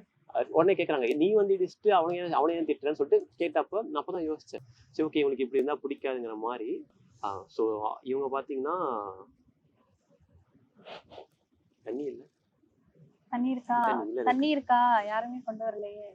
[SPEAKER 2] உடனே கேட்குறாங்க நீ வந்து இடிச்சுட்டு அவனை ஏன் அவனை ஏன் திட்டுறேன்னு சொல்லிட்டு கேட்டப்போ நான் அப்போ தான் யோசித்தேன் சரி ஓகே இவனுக்கு இப்படி இருந்தால் பிடிக்காதுங்கிற மாதிரி. ஸோ இவங்க பார்த்தீங்கன்னா தண்ணி இல்லை.
[SPEAKER 1] தண்ணி இருக்கா?
[SPEAKER 2] தண்ணி
[SPEAKER 1] இருக்கா? யாருமே கொண்டு வரலையே.